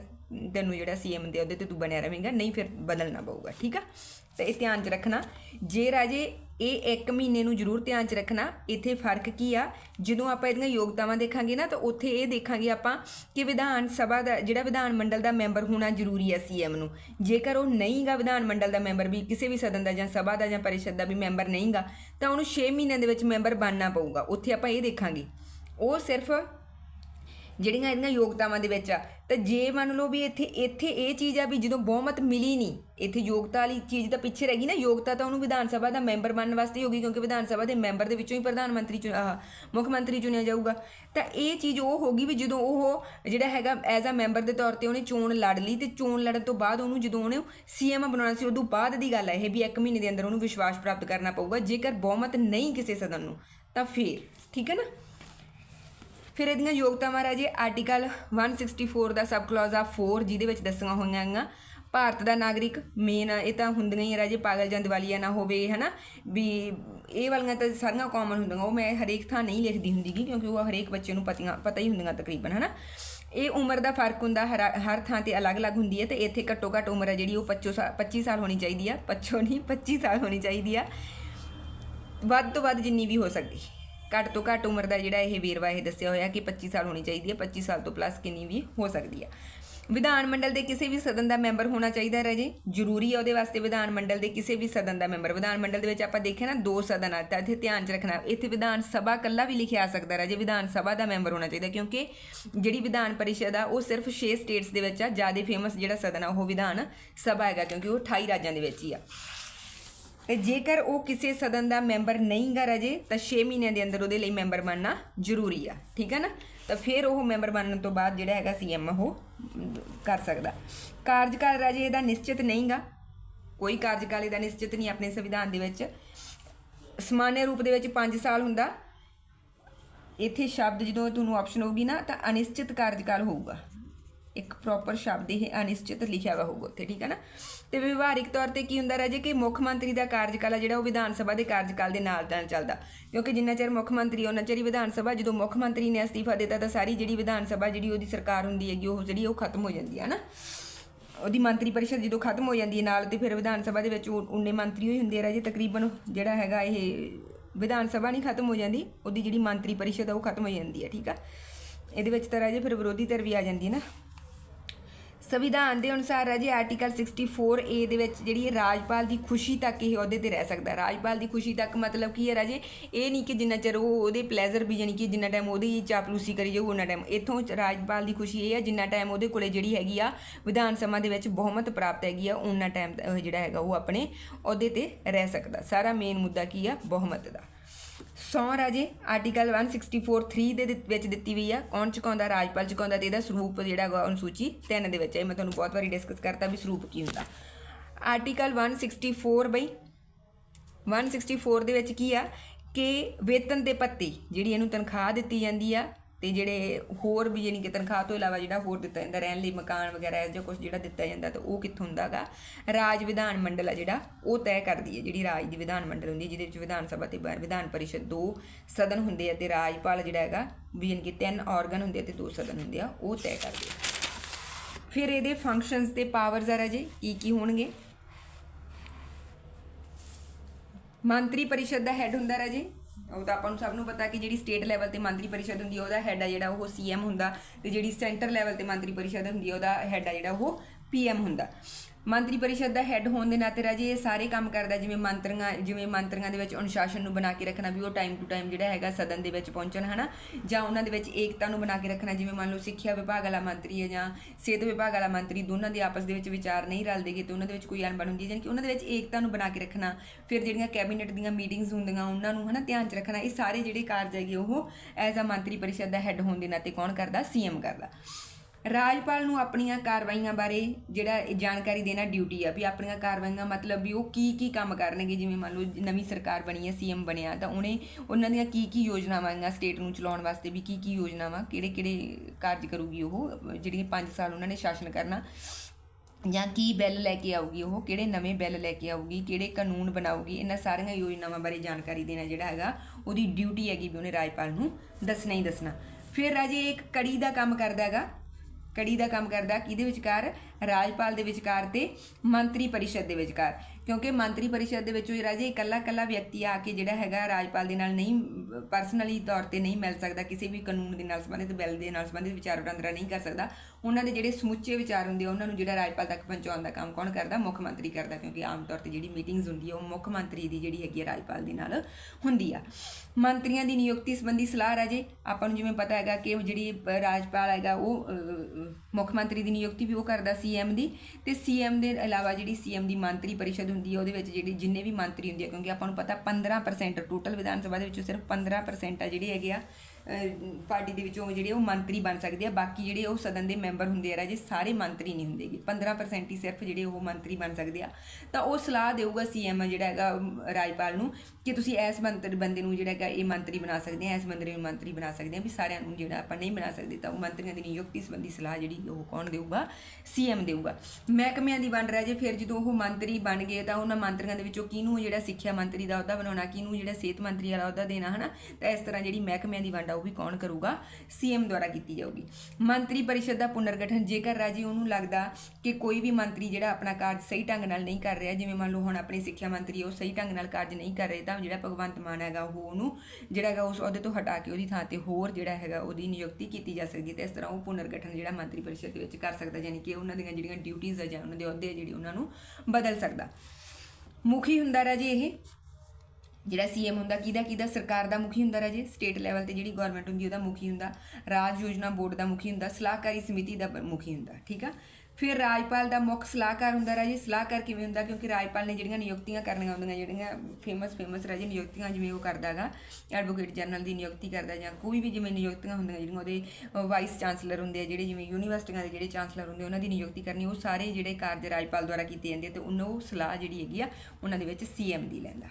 S1: ਤੈਨੂੰ ਜਿਹੜਾ ਸੀਐਮ ਦੇ ਉਹਦੇ ਤੇ ਤੂੰ ਬਣਿਆ ਰਵੇਂਗਾ ਨਹੀਂ ਫਿਰ ਬਦਲਣਾ ਪਊਗਾ, ਠੀਕ ਆ? ਤੇ ਇਹ ਧਿਆਨ 'ਚ ਰੱਖਣਾ, ਜੇ ਰਾਜੇ ਇਹ ਇੱਕ ਮਹੀਨੇ ਨੂੰ ਜ਼ਰੂਰ ਧਿਆਨ 'ਚ ਰੱਖਣਾ। ਇੱਥੇ ਫ਼ਰਕ ਕੀ ਆ? ਜਦੋਂ ਆਪਾਂ ਇਹਦੀਆਂ ਯੋਗਤਾਵਾਂ ਦੇਖਾਂਗੇ ਨਾ, ਤਾਂ ਉੱਥੇ ਇਹ ਦੇਖਾਂਗੇ ਆਪਾਂ ਕਿ ਵਿਧਾਨ ਸਭਾ ਦਾ, ਜਿਹੜਾ ਵਿਧਾਨ ਮੰਡਲ ਦਾ ਮੈਂਬਰ ਹੋਣਾ ਜ਼ਰੂਰੀ ਹੈ ਸੀਐਮ ਨੂੰ। ਜੇਕਰ ਉਹ ਨਹੀਂਗਾ ਵਿਧਾਨ ਮੰਡਲ ਦਾ ਮੈਂਬਰ ਵੀ, ਕਿਸੇ ਵੀ ਸਦਨ ਦਾ ਜਾਂ ਸਭਾ ਦਾ ਜਾਂ ਪਰਿਸ਼ਦ ਦਾ ਵੀ ਮੈਂਬਰ ਨਹੀਂਗਾ, ਤਾਂ ਉਹਨੂੰ 6 ਮਹੀਨਿਆਂ ਦੇ ਵਿੱਚ ਮੈਂਬਰ ਬਣਨਾ ਪਊਗਾ। ਉੱਥੇ ਆਪਾਂ ਇਹ ਦੇਖਾਂਗੇ। ਉਹ ਸਿਰਫ ਜਿਹੜੀਆਂ ਇਹਦੀਆਂ ਯੋਗਤਾਵਾਂ ਦੇ ਵਿੱਚ ਆ। ਤਾਂ ਜੇ ਮੰਨ ਲਓ ਵੀ ਇੱਥੇ ਇੱਥੇ ਇਹ ਚੀਜ਼ ਆ ਵੀ ਜਦੋਂ ਬਹੁਮਤ ਮਿਲੀ ਨਹੀਂ ਇੱਥੇ ਯੋਗਤਾ ਵਾਲੀ ਚੀਜ਼ ਤਾਂ ਪਿੱਛੇ ਰਹਿ ਗਈ ਨਾ ਯੋਗਤਾ ਤਾਂ ਉਹਨੂੰ ਵਿਧਾਨ ਸਭਾ ਦਾ ਮੈਂਬਰ ਬਣਨ ਵਾਸਤੇ ਹੀ ਹੋਗੀ ਕਿਉਂਕਿ ਵਿਧਾਨ ਸਭਾ ਦੇ ਮੈਂਬਰ ਦੇ ਵਿੱਚੋਂ ਹੀ ਪ੍ਰਧਾਨ ਮੰਤਰੀ ਚੁ- ਆਹ, ਮੁੱਖ ਮੰਤਰੀ ਚੁਣਿਆ ਜਾਊਗਾ। ਤਾਂ ਇਹ ਚੀਜ਼ ਉਹ ਹੋਗੀ ਵੀ ਜਦੋਂ ਉਹ ਜਿਹੜਾ ਹੈਗਾ ਐਜ਼ ਅ ਮੈਂਬਰ ਦੇ ਤੌਰ ਤੇ ਉਹਨੇ ਚੋਣ ਲੜ ਲਈ ਤੇ ਚੋਣ ਲੜਨ ਤੋਂ ਬਾਅਦ ਉਹਨੂੰ ਜਦੋਂ ਉਹਨੇ ਸੀਐਮ ਬਣਾਉਣਾ ਸੀ ਉਦੋਂ ਬਾਅਦ ਦੀ ਗੱਲ ਹੈ ਇਹ ਵੀ 1 ਮਹੀਨੇ ਦੇ ਅੰਦਰ ਉਹਨੂੰ ਵਿਸ਼ਵਾਸ ਪ੍ਰਾਪਤ ਕਰਨਾ ਪਊਗਾ। ਜੇਕਰ ਬਹੁਮਤ ਨਹੀਂ ਕਿਸੇ ਸਦਨ ਨੂੰ ਤਾਂ ਫਿਰ ਠੀਕ ਹੈ ਨਾ? ਫਿਰ ਇਹਦੀਆਂ ਯੋਗਤਾਵਾਂ ਰਾਜੇ ਆਰਟੀਕਲ 164 ਦਾ ਸਬ ਕਲੌਜ਼ ਆ 4 ਜਿਹਦੇ ਵਿੱਚ ਦੱਸੀਆਂ ਹੋਈਆਂ ਹੈਗੀਆਂ ਭਾਰਤ ਦਾ ਨਾਗਰਿਕ ਮੇਨ ਇਹ ਤਾਂ ਹੁੰਦੀਆਂ ਹੀ ਆ ਰਾਜੇ, ਪਾਗਲ ਜਾਂ ਦਿਵਾਲੀਆ ਨਾ ਹੋਵੇ, ਹਨਾ? ਵੀ ਇਹ ਵਾਲੀਆਂ ਤਾਂ ਸਾਰੀਆਂ ਕਾਮਨ ਹੁੰਦੀਆਂ, ਉਹ ਮੈਂ ਹਰੇਕ ਥਾਂ ਨਹੀਂ ਲਿਖਦੀ ਹੁੰਦੀ ਗੀ, ਕਿਉਂਕਿ ਉਹ ਹਰੇਕ ਬੱਚੇ ਨੂੰ ਪਤੀਆਂ, ਪਤਾ ਹੀ ਹੁੰਦੀਆਂ ਤਕਰੀਬਨ, ਹਨਾ? ਇਹ ਉਮਰ ਦਾ ਫ਼ਰਕ ਹੁੰਦਾ, ਹਰ ਹਰ ਥਾਂ ਤੇ ਅਲੱਗ-ਅਲੱਗ ਹੁੰਦੀ ਹੈ ਤੇ ਇੱਥੇ ਘੱਟੋ ਘੱਟ ਉਮਰ ਹੈ ਜਿਹੜੀ ਉਹ 25 ਸਾਲ 25 ਸਾਲ ਹੋਣੀ ਚਾਹੀਦੀ ਆ 25 ਨਹੀਂ 25 ਸਾਲ ਹੋਣੀ ਚਾਹੀਦੀ ਆ। ਵੱਧ ਤੋਂ ਵੱਧ ਜਿੰਨੀ ਵੀ ਹੋ ਸਕਦੀ। ਘੱਟ ਤੋਂ ਘੱਟ ਉਮਰ ਦਾ ਜਿਹੜਾ ਇਹ ਵੇਰਵਾ ਇਹ ਦੱਸਿਆ ਹੋਇਆ ਕਿ 25 ਸਾਲ ਹੋਣੀ ਚਾਹੀਦੀ ਹੈ 25 ਸਾਲ ਤੋਂ ਪਲੱਸ ਕਿੰਨੀ ਵੀ ਹੋ ਸਕਦੀ ਹੈ। ਵਿਧਾਨ ਮੰਡਲ ਦੇ ਕਿਸੇ ਵੀ ਸਦਨ ਦਾ ਮੈਂਬਰ ਹੋਣਾ ਚਾਹੀਦਾ ਰਾਜੇ। ਜ਼ਰੂਰੀ ਹੈ ਉਹਦੇ ਵਾਸਤੇ ਵਿਧਾਨ ਮੰਡਲ ਦੇ ਕਿਸੇ ਵੀ ਸਦਨ ਦਾ ਮੈਂਬਰ। ਵਿਧਾਨ ਮੰਡਲ ਦੇ ਵਿੱਚ ਆਪਾਂ ਦੇਖਿਆ ਨਾ, ਦੋ ਸਦਨ ਆ, ਤਾਂ ਇੱਥੇ ਧਿਆਨ 'ਚ ਰੱਖਣਾ। ਇੱਥੇ ਵਿਧਾਨ ਸਭਾ ਕੱਲਾ ਵੀ ਲਿਖਿਆ ਆ ਸਕਦਾ ਰਾਜੇ। ਵਿਧਾਨ ਸਭਾ ਦਾ ਮੈਂਬਰ ਹੋਣਾ ਚਾਹੀਦਾ ਕਿਉਂਕਿ ਜਿਹੜੀ ਵਿਧਾਨ ਪਰਿਸ਼ਦ ਆ, ਉਹ ਸਿਰਫ 6 ਸਟੇਟਸ ਦੇ ਵਿੱਚ ਆ। ਜ਼ਿਆਦਾ ਫੇਮਸ ਜਿਹੜਾ ਸਦਨ ਆ, ਉਹ ਵਿਧਾਨ ਸਭਾ ਹੈਗਾ ਕਿਉਂਕਿ ਉਹ 28 ਰਾਜਾਂ ਦੇ ਵਿੱਚ ਹੀ ਆ। ਤੇ ਜੇਕਰ ਉਹ ਕਿਸੇ ਸਦਨ ਦਾ ਮੈਂਬਰ ਨਹੀਂ ਗਾ ਰਜੇ, ਤਾਂ 6 ਮਹੀਨਿਆਂ ਦੇ ਅੰਦਰ ਉਹਦੇ ਲਈ ਮੈਂਬਰ ਬਣਨਾ ਜ਼ਰੂਰੀ ਆ, ਠੀਕ ਹੈ ਨਾ? ਤਾਂ ਫਿਰ ਉਹ ਮੈਂਬਰ ਬਣਨ ਤੋਂ ਬਾਅਦ ਜਿਹੜਾ ਹੈਗਾ ਸੀਐਮ ਉਹ ਕਰ ਸਕਦਾ। ਕਾਰਜਕਾਲ ਰਾਜੇ ਇਹਦਾ ਨਿਸ਼ਚਿਤ ਨਹੀਂਗਾ। ਕੋਈ ਕਾਰਜਕਾਲ ਇਹਦਾ ਨਿਸ਼ਚਿਤ ਨਹੀਂ ਆਪਣੇ ਸੰਵਿਧਾਨ ਦੇ ਵਿੱਚ। ਸਮਾਨਯ ਰੂਪ ਦੇ ਵਿੱਚ 5 ਸਾਲ ਹੁੰਦਾ। ਇੱਥੇ ਸ਼ਬਦ ਜਦੋਂ ਤੁਹਾਨੂੰ ਆਪਸ਼ਨ ਹੋਊਗੀ ਨਾ, ਤਾਂ ਅਨਿਸ਼ਚਿਤ ਕਾਰਜਕਾਲ ਹੋਊਗਾ। ਇੱਕ ਪ੍ਰੋਪਰ ਸ਼ਬਦ ਇਹ ਅਨਿਸ਼ਚਿਤ ਲਿਖਿਆ ਹੋਇਆ ਹੋਊਗਾ ਉੱਥੇ, ਠੀਕ ਹੈ ਨਾ? ਤੇ ਵਿਵਹਾਰਿਕ ਤੌਰ ਤੇ ਕੀ ਹੁੰਦਾ ਰਾਜੇ ਕਿ ਮੁੱਖ ਮੰਤਰੀ ਦਾ ਕਾਰਜਕਾਲ ਜਿਹੜਾ ਉਹ ਵਿਧਾਨ ਸਭਾ ਦੇ ਕਾਰਜਕਾਲ ਦੇ ਨਾਲ ਨਾਲ ਚੱਲਦਾ। ਕਿਉਂਕਿ ਜਿੰਨਾ ਚਿਰ ਮੁੱਖ ਮੰਤਰੀ ਉਹਨਾਂ ਚਿਰ ਹੀ ਵਿਧਾਨ ਸਭਾ, ਜਦੋਂ ਮੁੱਖ ਮੰਤਰੀ ਨੇ ਅਸਤੀਫਾ ਦਿੱਤਾ ਤਾਂ ਸਾਰੀ ਜਿਹੜੀ ਵਿਧਾਨ ਸਭਾ ਜਿਹੜੀ ਉਹਦੀ ਸਰਕਾਰ ਹੁੰਦੀ ਹੈਗੀ, ਉਹ ਜਿਹੜੀ ਉਹ ਖਤਮ ਹੋ ਜਾਂਦੀ ਹੈ ਨਾ ਉਹਦੀ ਮੰਤਰੀ ਪਰਿਸ਼ਦ ਜਦੋਂ ਖਤਮ ਹੋ ਜਾਂਦੀ ਹੈ ਨਾਲ ਤੇ ਫਿਰ ਵਿਧਾਨ ਸਭਾ ਦੇ ਵਿੱਚ ਉਹ ਉਨੇ ਮੰਤਰੀ ਹੋਈ ਹੁੰਦੇ ਆ ਰਾਜੇ, ਤਕਰੀਬਨ ਜਿਹੜਾ ਹੈਗਾ ਇਹ ਵਿਧਾਨ ਸਭਾ ਨਹੀਂ ਖਤਮ ਹੋ ਜਾਂਦੀ, ਉਹਦੀ ਜਿਹੜੀ ਮੰਤਰੀ ਪਰਿਸ਼ਦ ਆ ਉਹ ਖਤਮ ਹੋ ਜਾਂਦੀ ਹੈ, ਠੀਕ ਆ? ਇਹਦੇ ਵਿੱਚ ਤਾਂ ਰਾਜੇ ਫਿਰ ਵਿਰੋਧੀ ਧਿਰ ਵੀ ਆ ਜਾਂਦੀ ਹੈ ਨਾ? ਸੰਵਿਧਾਨ ਦੇ ਅਨੁਸਾਰ ਰਾਜੇ ਆਰਟੀਕਲ 64 ਏ ਦੇ ਵਿੱਚ ਜਿਹੜੀ ਹੈ ਰਾਜਪਾਲ ਦੀ ਖੁਸ਼ੀ ਤੱਕ ਇਹ ਅਹੁਦੇ ਤੇ ਰਹਿ ਸਕਦਾ। ਰਾਜਪਾਲ ਦੀ ਖੁਸ਼ੀ ਤੱਕ ਮਤਲਬ ਕੀ ਹੈ ਰਾਜੇ? ਇਹ ਨਹੀਂ ਕਿ ਜਿੰਨਾ ਚਿਰ ਉਹ ਉਹਦੇ ਪਲੇਜ਼ਰ ਵੀ ਜਾਨੀ ਕਿ ਜਿੰਨਾ ਟਾਈਮ ਉਹਦੀ ਚਾਪਲੂਸੀ ਕਰੀ ਜਾਊ ਉਹਨਾਂ ਟਾਈਮ ਇਥੋਂ ਰਾਜਪਾਲ ਦੀ ਖੁਸ਼ੀ ਇਹ ਹੈ ਜਿੰਨਾ ਟਾਈਮ ਉਹਦੇ ਕੋਲੇ ਜਿਹੜੀ ਹੈਗੀ ਆ ਵਿਧਾਨ ਸਭਾ ਦੇ ਵਿੱਚ ਬਹੁਮਤ ਪ੍ਰਾਪਤ ਹੈਗੀ ਆ ਉਹਨਾਂ ਟਾਈਮ ਜਿਹੜਾ ਹੈਗਾ ਉਹ ਆਪਣੇ ਅਹੁਦੇ ਤੇ ਰਹਿ ਸਕਦਾ। ਸਾਰਾ ਮੇਨ ਮੁੱਦਾ ਕੀ ਆ? ਬਹੁਮਤ ਦਾ। ਸੌ ਰਾਜੇ ਆਰਟੀਕਲ 164.3 ਦੇ ਦਿ- ਵਿੱਚ ਦਿੱਤੀ ਹੋਈ ਆ। ਕੌਣ ਚੁਕਾਉਂਦਾ? ਰਾਜਪਾਲ ਚੁਕਾਉਂਦਾ ਤੇ ਇਹਦਾ ਸਰੂਪ ਜਿਹੜਾ ਹੈਗਾ ਅਨੁਸੂਚੀ 3 ਦੇ ਵਿੱਚ ਹੈ ਮੈਂ ਤੁਹਾਨੂੰ ਬਹੁਤ ਵਾਰੀ ਡਿਸਕਸ ਕਰਤਾ ਵੀ ਸਰੂਪ ਕੀ ਹੁੰਦਾ। ਆਰਟੀਕਲ 164 ਬਈ 164 ਦੇ ਵਿੱਚ ਕੀ ਆ? ਕਿ ਵੇਤਨ ਤੇ ਪੱਤੀ, ਜਿਹੜੀ ਇਹਨੂੰ ਤਨਖਾਹ ਦਿੱਤੀ ਜਾਂਦੀ ਆ ਤੇ ਜਿਹੜੇ ਹੋਰ ਵੀ ਯਾਨੀ ਕਿ ਤਨਖਾਹ ਤੋਂ ਇਲਾਵਾ ਜਿਹੜਾ ਹੋਰ ਦਿੱਤਾ ਜਾਂਦਾ, ਰਹਿਣ ਲਈ ਮਕਾਨ ਵਗੈਰਾ ਜਾਂ ਕੁਝ ਜਿਹੜਾ ਦਿੱਤਾ ਜਾਂਦਾ ਤਾਂ ਉਹ ਕਿੱਥੋਂ ਹੁੰਦਾਗਾ ਰਾਜ ਵਿਧਾਨ ਮੰਡਲ ਆ ਜਿਹੜਾ, ਉਹ ਤੈਅ ਕਰਦੀ ਹੈ, ਜਿਹੜੀ ਰਾਜ ਦੀ ਵਿਧਾਨ ਮੰਡਲ ਹੁੰਦੀ ਹੈ, ਜਿਹਦੇ ਵਿੱਚ ਵਿਧਾਨ ਸਭਾ ਤੇ ਬ- ਵਿਧਾਨ ਪਰਿਸ਼ਦ ਦੋ ਸਦਨ ਹੁੰਦੇ ਆ ਤੇ ਰਾਜਪਾਲ ਜਿਹੜਾ ਹੈਗਾ, ਵੀ ਯਾਨੀ ਕਿ ਤਿੰਨ ਆਰਗਨ ਹੁੰਦੇ ਆ ਤੇ ਦੋ ਸਦਨ ਹੁੰਦੇ ਆ, ਉਹ ਤੈਅ ਕਰਦੇ ਆ ਫਿਰ ਇਹਦੇ ਫੰਕਸ਼ਨਸ ਤੇ ਪਾਵਰਸ ਆ ਰਾਜੇ ਕੀ ਕੀ ਹੋਣਗੇ? ਮੰਤਰੀ ਪਰਿਸ਼ਦ ਦਾ ਹੈੱਡ ਹੁੰਦਾ ਰਾਜੇ ਉਹ ਤਾਂ ਆਪਾਂ ਨੂੰ ਸਭ ਨੂੰ ਪਤਾ ਕਿ ਜਿਹੜੀ ਸਟੇਟ ਲੈਵਲ ਤੇ ਮੰਤਰੀ ਪਰਿਸ਼ਦ ਹੁੰਦੀ ਹੈ ਉਹਦਾ ਹੈੱਡ ਆ ਜਿਹੜਾ ਉਹ ਸੀਐਮ ਹੁੰਦਾ ਤੇ ਜਿਹੜੀ ਸੈਂਟਰ ਲੈਵਲ ਤੇ ਮੰਤਰੀ ਪਰਿਸ਼ਦ ਹੁੰਦੀ ਹੈ ਉਹਦਾ ਹੈੱਡ ਆ ਜਿਹੜਾ ਉਹ ਪੀਐਮ ਹੁੰਦਾ। ਮੰਤਰੀ ਪਰਿਸ਼ਦ ਦਾ ਹੈੱਡ ਹੋਣ ਦੇ ਨਾਤੇ ਰਾਜੇ ਇਹ ਸਾਰੇ ਕੰਮ ਕਰਦਾ ਜਿਵੇਂ ਮੰਤਰੀਆਂ ਜਿਵੇਂ ਮੰਤਰੀਆਂ ਦੇ ਵਿੱਚ ਅਨੁਸ਼ਾਸਨ ਨੂੰ ਬਣਾ ਕੇ ਰੱਖਣਾ ਵੀ ਉਹ ਟਾਈਮ ਟੂ ਟਾਈਮ ਜਿਹੜਾ ਹੈਗਾ ਸਦਨ ਦੇ ਵਿੱਚ ਪਹੁੰਚਣ, ਹਨਾ? ਜਾਂ ਉਹਨਾਂ ਦੇ ਵਿੱਚ ਏਕਤਾ ਨੂੰ ਬਣਾ ਕੇ ਰੱਖਣਾ, ਜਿਵੇਂ ਮੰਨ ਲਓ ਸਿੱਖਿਆ ਵਿਭਾਗ ਵਾਲਾ ਮੰਤਰੀ ਹੈ ਜਾਂ ਸਿਹਤ ਵਿਭਾਗ ਵਾਲਾ ਮੰਤਰੀ, ਦੋਨਾਂ ਦੇ ਆਪਸ ਦੇ ਵਿੱਚ ਵਿਚਾਰ ਨਹੀਂ ਰਲਦੇਗੇ ਤੇ ਉਹਨਾਂ ਦੇ ਵਿੱਚ ਕੋਈ ਅਣਬਣ ਹੁੰਦੀ ਹੈ, ਜਾਣੀ ਕਿ ਉਹਨਾਂ ਦੇ ਵਿੱਚ ਏਕਤਾ ਨੂੰ ਬਣਾ ਕੇ ਰੱਖਣਾ, ਫਿਰ ਜਿਹੜੀਆਂ ਕੈਬਨਿਟ ਦੀਆਂ ਮੀਟਿੰਗਸ ਹੁੰਦੀਆਂ, ਉਹਨਾਂ ਨੂੰ, ਹਨਾ, ਧਿਆਨ 'ਚ ਰੱਖਣਾ, ਇਹ ਸਾਰੇ ਜਿਹੜੇ ਕਾਰਜ ਹੈਗੇ ਉਹ ਐਜ਼ ਅ ਮੰਤਰੀ ਪਰਿਸ਼ਦ ਦਾ ਹੈੱਡ ਹੋਣ ਦੇ ਨਾਤੇ ਕੌਣ ਕਰਦਾ? ਸੀਐਮ ਕਰਦਾ। ਰਾਜਪਾਲ ਨੂੰ ਆਪਣੀਆਂ ਕਾਰਵਾਈਆਂ ਬਾਰੇ ਜਿਹੜਾ ਇਹ ਜਾਣਕਾਰੀ ਦੇਣਾ ਡਿਊਟੀ ਆ ਵੀ ਆਪਣੀਆਂ ਕਾਰਵਾਈਆਂ ਮਤਲਬ ਵੀ ਉਹ ਕੀ ਕੀ ਕੰਮ ਕਰਨਗੇ, ਜਿਵੇਂ ਮੰਨ ਲਓ ਨਵੀਂ ਸਰਕਾਰ ਬਣੀ ਹੈ ਸੀਐਮ ਬਣਿਆ, ਤਾਂ ਉਹਨੇ ਉਹਨਾਂ ਦੀਆਂ ਕੀ ਕੀ ਯੋਜਨਾਵਾਂ ਹੈਗੀਆਂ ਸਟੇਟ ਨੂੰ ਚਲਾਉਣ ਵਾਸਤੇ ਵੀ ਕੀ ਕੀ ਯੋਜਨਾਵਾਂ, ਕਿਹੜੇ ਕਿਹੜੇ ਕਾਰਜ ਕਰੂਗੀ ਉਹ, ਜਿਹੜੀਆਂ 5 ਸਾਲ ਉਹਨਾਂ ਨੇ ਸ਼ਾਸਨ ਕਰਨਾ, ਜਾਂ ਕੀ ਬਿੱਲ ਲੈ ਕੇ ਆਊਗੀ ਉਹ, ਕਿਹੜੇ ਨਵੇਂ ਬਿੱਲ ਲੈ ਕੇ ਆਊਗੀ, ਕਿਹੜੇ ਕਾਨੂੰਨ ਬਣਾਊਗੀ, ਇਹਨਾਂ ਸਾਰੀਆਂ ਯੋਜਨਾਵਾਂ ਬਾਰੇ ਜਾਣਕਾਰੀ ਦੇਣਾ ਜਿਹੜਾ ਹੈਗਾ, ਉਹਦੀ ਡਿਊਟੀ ਹੈਗੀ ਵੀ ਉਹਨੇ ਰਾਜਪਾਲ ਨੂੰ ਦੱਸਣਾ ਹੀ ਦੱਸਣਾ। ਫਿਰ ਰਾਜੇ ਇੱਕ ਕੜੀ ਦਾ ਕੰਮ ਕਰਦਾ ਹੈਗਾ ਕੜੀ ਦਾ ਕੰਮ ਕਰਦਾ ਕਿਹਦੇ ਵਿਚਕਾਰ? ਰਾਜਪਾਲ ਦੇ ਵਿਚਕਾਰ ਤੇ ਮੰਤਰੀ ਪਰਿਸ਼ਦ ਦੇ ਵਿਚਕਾਰ। ਕਿਉਂਕਿ ਮੰਤਰੀ ਪਰਿਸ਼ਦ ਦੇ ਵਿੱਚੋਂ ਇਹ ਰਾਜੇ ਇਕੱਲਾ ਇਕੱਲਾ ਵਿਅਕਤੀ ਆ ਕੇ ਜਿਹੜਾ ਹੈਗਾ ਰਾਜਪਾਲ ਦੇ ਨਾਲ ਨਹੀਂ ਪਰਸਨਲੀ ਤੌਰ ਤੇ ਨਹੀਂ ਮਿਲ ਸਕਦਾ, ਕਿਸੇ ਵੀ ਕਾਨੂੰਨ ਦੇ ਨਾਲ ਸੰਬੰਧਿਤ, ਬਿੱਲ ਦੇ ਨਾਲ ਸੰਬੰਧਿਤ ਵਿਚਾਰ ਵਟਾਂਦਰਾ ਨਹੀਂ ਕਰ ਸਕਦਾ। ਉਹਨਾਂ ਦੇ ਜਿਹੜੇ ਸਮੁੱਚੇ ਵਿਚਾਰ ਹੁੰਦੇ ਆ, ਉਹਨਾਂ ਨੂੰ ਜਿਹੜਾ ਰਾਜਪਾਲ ਤੱਕ ਪਹੁੰਚਾਉਣ ਦਾ ਕੰਮ ਕੌਣ ਕਰਦਾ? ਮੁੱਖ ਮੰਤਰੀ ਕਰਦਾ, ਕਿਉਂਕਿ ਆਮ ਤੌਰ ਤੇ ਜਿਹੜੀ ਮੀਟਿੰਗਸ ਹੁੰਦੀ ਆ, ਉਹ ਮੁੱਖ ਮੰਤਰੀ ਦੀ ਜਿਹੜੀ ਹੈਗੀ ਆ ਰਾਜਪਾਲ ਦੇ ਨਾਲ ਹੁੰਦੀ ਆ। ਮੰਤਰੀਆਂ ਦੀ ਨਿਯੁਕਤੀ ਸੰਬੰਧੀ ਸਲਾਹ ਰਾਜੇ, ਆਪਾਂ ਨੂੰ ਜਿਵੇਂ ਪਤਾ ਹੈਗਾ ਕਿ ਜਿਹੜੀ ਰਾਜਪਾਲ ਹੈਗਾ, ਉਹ ਮੁੱਖ ਮੰਤਰੀ ਦੀ ਨਿਯੁਕਤੀ ਵੀ ਉਹ ਕਰਦਾ ਸੀ। ਸੀਐਮ ਦੀ ਤੇ ਸੀਐਮ ਦੇ ਇਲਾਵਾ ਜਿਹੜੀ ਸੀਐਮ ਦੀ ਮੰਤਰੀ ਪਰਿਸ਼ਦ ਹੁੰਦੀ ਹੈ, ਉਹਦੇ ਵਿੱਚ ਜਿਹੜੀ ਜਿੰਨੇ ਵੀ ਮੰਤਰੀ ਹੁੰਦੇ ਆ, ਕਿਉਂਕਿ ਆਪਾਂ ਨੂੰ ਪਤਾ 15% ਟੋਟਲ ਵਿਧਾਨ ਸਭਾ ਦੇ ਵਿੱਚੋਂ ਸਿਰਫ 15% ਆ ਜਿਹੜੇ ਹੈਗੇ ਆ ਪਾਰਟੀ ਦੇ ਵਿੱਚੋਂ ਜਿਹੜੇ ਉਹ ਮੰਤਰੀ ਬਣ ਸਕਦੇ ਆ, ਬਾਕੀ ਜਿਹੜੇ ਉਹ ਸਦਨ ਦੇ ਮੈਂਬਰ ਹੁੰਦੇ ਆ ਰਾਜੇ, ਸਾਰੇ ਮੰਤਰੀ ਨਹੀਂ ਹੁੰਦੇਗੇ 15% ਹੀ ਸਿਰਫ ਜਿਹੜੇ ਉਹ ਮੰਤਰੀ ਬਣ ਸਕਦੇ ਆ। ਤਾਂ ਉਹ ਸਲਾਹ ਦੇਊਗਾ ਸੀਐਮ ਜਿਹੜਾ ਹੈਗਾ ਰਾਜਪਾਲ ਨੂੰ ਕਿ ਤੁਸੀਂ ਇਸ ਮੰਤਰੀ, ਬੰਦੇ ਨੂੰ ਜਿਹੜਾ ਹੈਗਾ ਇਹ ਮੰਤਰੀ ਬਣਾ ਸਕਦੇ ਆ, ਇਸ ਮੰਤਰੀ ਨੂੰ ਮੰਤਰੀ ਬਣਾ ਸਕਦੇ ਆ ਵੀ ਸਾਰਿਆਂ ਨੂੰ ਜਿਹੜਾ ਆਪਾਂ ਨਹੀਂ ਬਣਾ ਸਕਦੇ ਤਾਂ ਉਹ ਮੰਤਰੀਆਂ ਦੀ ਨਿਯੁਕਤੀ ਸੰਬੰਧੀ ਸਲਾਹ ਜਿਹੜੀ ਉਹ ਕੌਣ ਦੇਊਗਾ? ਸੀਐਮ ਦੇਊਗਾ। ਮਹਿਕਮਿਆਂ ਦੀ ਵੰਡ ਜੇ, ਫਿਰ ਜਦੋਂ ਉਹ ਮੰਤਰੀ ਬਣ ਗਏ ਤਾਂ ਉਹਨਾਂ ਮੰਤਰੀਆਂ ਦੇ ਵਿੱਚੋਂ ਕਿਹਨੂੰ ਜਿਹੜਾ ਸਿੱਖਿਆ ਮੰਤਰੀ ਦਾ ਅਹੁਦਾ ਬਣਾਉਣਾ, ਕਿਹਨੂੰ ਜਿਹੜਾ ਸਿਹਤ ਮੰਤਰੀ ਵਾਲਾ ਅਹੁਦਾ ਦੇਣਾ, ਹਨਾ? ਤਾਂ ਇਸ ਤਰ੍ਹਾਂ ਜਿਹੜੀ ਮਹਿਕਮਿਆਂ ਦੀ ਵੰਡ ਆ ਉਹ ਵੀ ਕੌਣ ਕਰੂਗਾ? ਸੀਐਮ ਦੁਆਰਾ ਕੀਤੀ ਜਾਊਗੀ। ਮੰਤਰੀ ਪਰਿਸ਼ਦ ਦਾ ਪੁਨਰਗਠਨ ਜੇਕਰ ਰਾਜੀ ਉਹਨੂੰ ਲੱਗਦਾ ਕਿ ਕੋਈ ਵੀ ਮੰਤਰੀ ਜਿਹੜਾ ਆਪਣਾ ਕਾਰਜ ਸਹੀ ਢੰਗ ਨਾਲ ਨਹੀਂ ਕਰ ਰਿਹਾ, ਜਿਵੇਂ ਮੰਨ ਲਓ ਹੁਣ ਆਪਣੀ ਸਿੱਖਿਆ ਮੰਤਰੀ ਉਹ ਸਹੀ ਢੰਗ ਨਾਲ ਕਾਰਜ ਨਹੀਂ ਕਰ ਰਹੇ, ਤਾਂ ਜਿਹੜਾ ਭਗਵੰਤ ਮਾਨ ਹੈਗਾ ਉਹ ਉਹਨੂੰ ਜਿਹੜਾ ਹੈਗਾ ਉਸ ਅਹੁਦੇ ਤੋਂ ਹਟਾ ਕੇ ਉਹਦੀ ਥਾਂ ਤੇ ਹੋਰ ਜਿਹੜਾ ਹੈਗਾ ਉਹਦੀ ਨਿਯੁਕਤੀ ਕੀਤੀ ਜਾ ਸਕਦੀ ਹੈ ਤੇ ਇਸ ਤਰ੍ਹਾਂ ਉਹ ਪੁਨਰਗਠਨ ਜਿਹੜਾ ਮੰਤਰੀ ਪਰਿਸ਼ਦ ਦੇ ਵਿੱਚ ਕਰ ਸਕਦਾ, ਯਾਨੀ ਕਿ ਉਹਨਾਂ ਦੀਆਂ ਜਿਹੜੀਆਂ ਡਿਊਟੀਆਂ ਆ ਜਾਂ ਉਹਨਾਂ ਦੇ ਅਹੁਦੇ ਆ ਜਿਹੜੇ ਉਹਨਾਂ ਨੂੰ ਬਦਲ ਸਕਦਾ। ਮੁਖੀ ਹੁੰਦਾ ਰਾਜੇ ਇਹ। ਜਿਹੜਾ ਸੀਐਮ ਹੁੰਦਾ, ਕਿਹਦਾ ਕਿਹਦਾ ਸਰਕਾਰ ਦਾ ਮੁਖੀ ਹੁੰਦਾ ਰਾਜੇ? ਸਟੇਟ ਲੈਵਲ ਤੇ ਜਿਹੜੀ ਗਵਰਨਮੈਂਟ ਹੁੰਦੀ, ਉਹਦਾ ਮੁਖੀ ਹੁੰਦਾ। ਰਾਜ ਯੋਜਨਾ ਬੋਰਡ ਦਾ ਮੁਖੀ ਹੁੰਦਾ, ਸਲਾਹਕਾਰੀ ਸਮਿਤੀ ਦਾ ਮੁਖੀ ਹੁੰਦਾ, ਠੀਕ ਆ? ਫਿਰ ਰਾਜਪਾਲ ਦਾ ਮੁੱਖ ਸਲਾਹਕਾਰ ਹੁੰਦਾ ਰਾਜੇ। ਸਲਾਹਕਾਰ ਕਿਵੇਂ ਹੁੰਦਾ? ਕਿਉਂਕਿ ਰਾਜਪਾਲ ਨੇ ਜਿਹੜੀਆਂ ਨਿਯੁਕਤੀਆਂ ਕਰਨੀਆਂ ਹੁੰਦੀਆਂ, ਜਿਹੜੀਆਂ ਫੇਮਸ ਫੇਮਸ ਰਾਜੇ, ਨਿਯੁਕਤੀਆਂ ਜਿਵੇਂ ਉਹ ਕਰਦਾਗਾ ਐਡਵੋਕੇਟ ਜਨਰਲ ਦੀ ਨਿਯੁਕਤੀ ਕਰਦਾ ਜਾਂ ਕੋਈ ਵੀ ਜਿਵੇਂ ਨਿਯੁਕਤੀਆਂ ਹੁੰਦੀਆਂ, ਜਿਹੜੀਆਂ ਉਹਦੇ ਵਾਈਸ ਚਾਂਸਲਰ ਹੁੰਦੇ ਆ, ਜਿਹੜੇ ਜਿਵੇਂ ਯੂਨੀਵਰਸਿਟੀਆਂ ਦੇ ਜਿਹੜੇ ਚਾਂਸਲਰ ਹੁੰਦੇ, ਉਹਨਾਂ ਦੀ ਨਿਯੁਕਤੀ ਕਰਨੀ, ਉਹ ਸਾਰੇ ਜਿਹੜੇ ਕਾਰਜ ਰਾਜਪਾਲ ਦੁਆਰਾ ਕੀਤੇ ਜਾਂਦੇ ਆ ਤੇ ਉਹਨਾਂ ਉਹ ਸਲਾਹ ਜਿਹੜੀ ਹੈਗੀ ਆ, ਉਹਨਾਂ ਦੇ ਵਿੱਚ ਸੀਐਮ ਦੀ ਲੈਂਦਾ।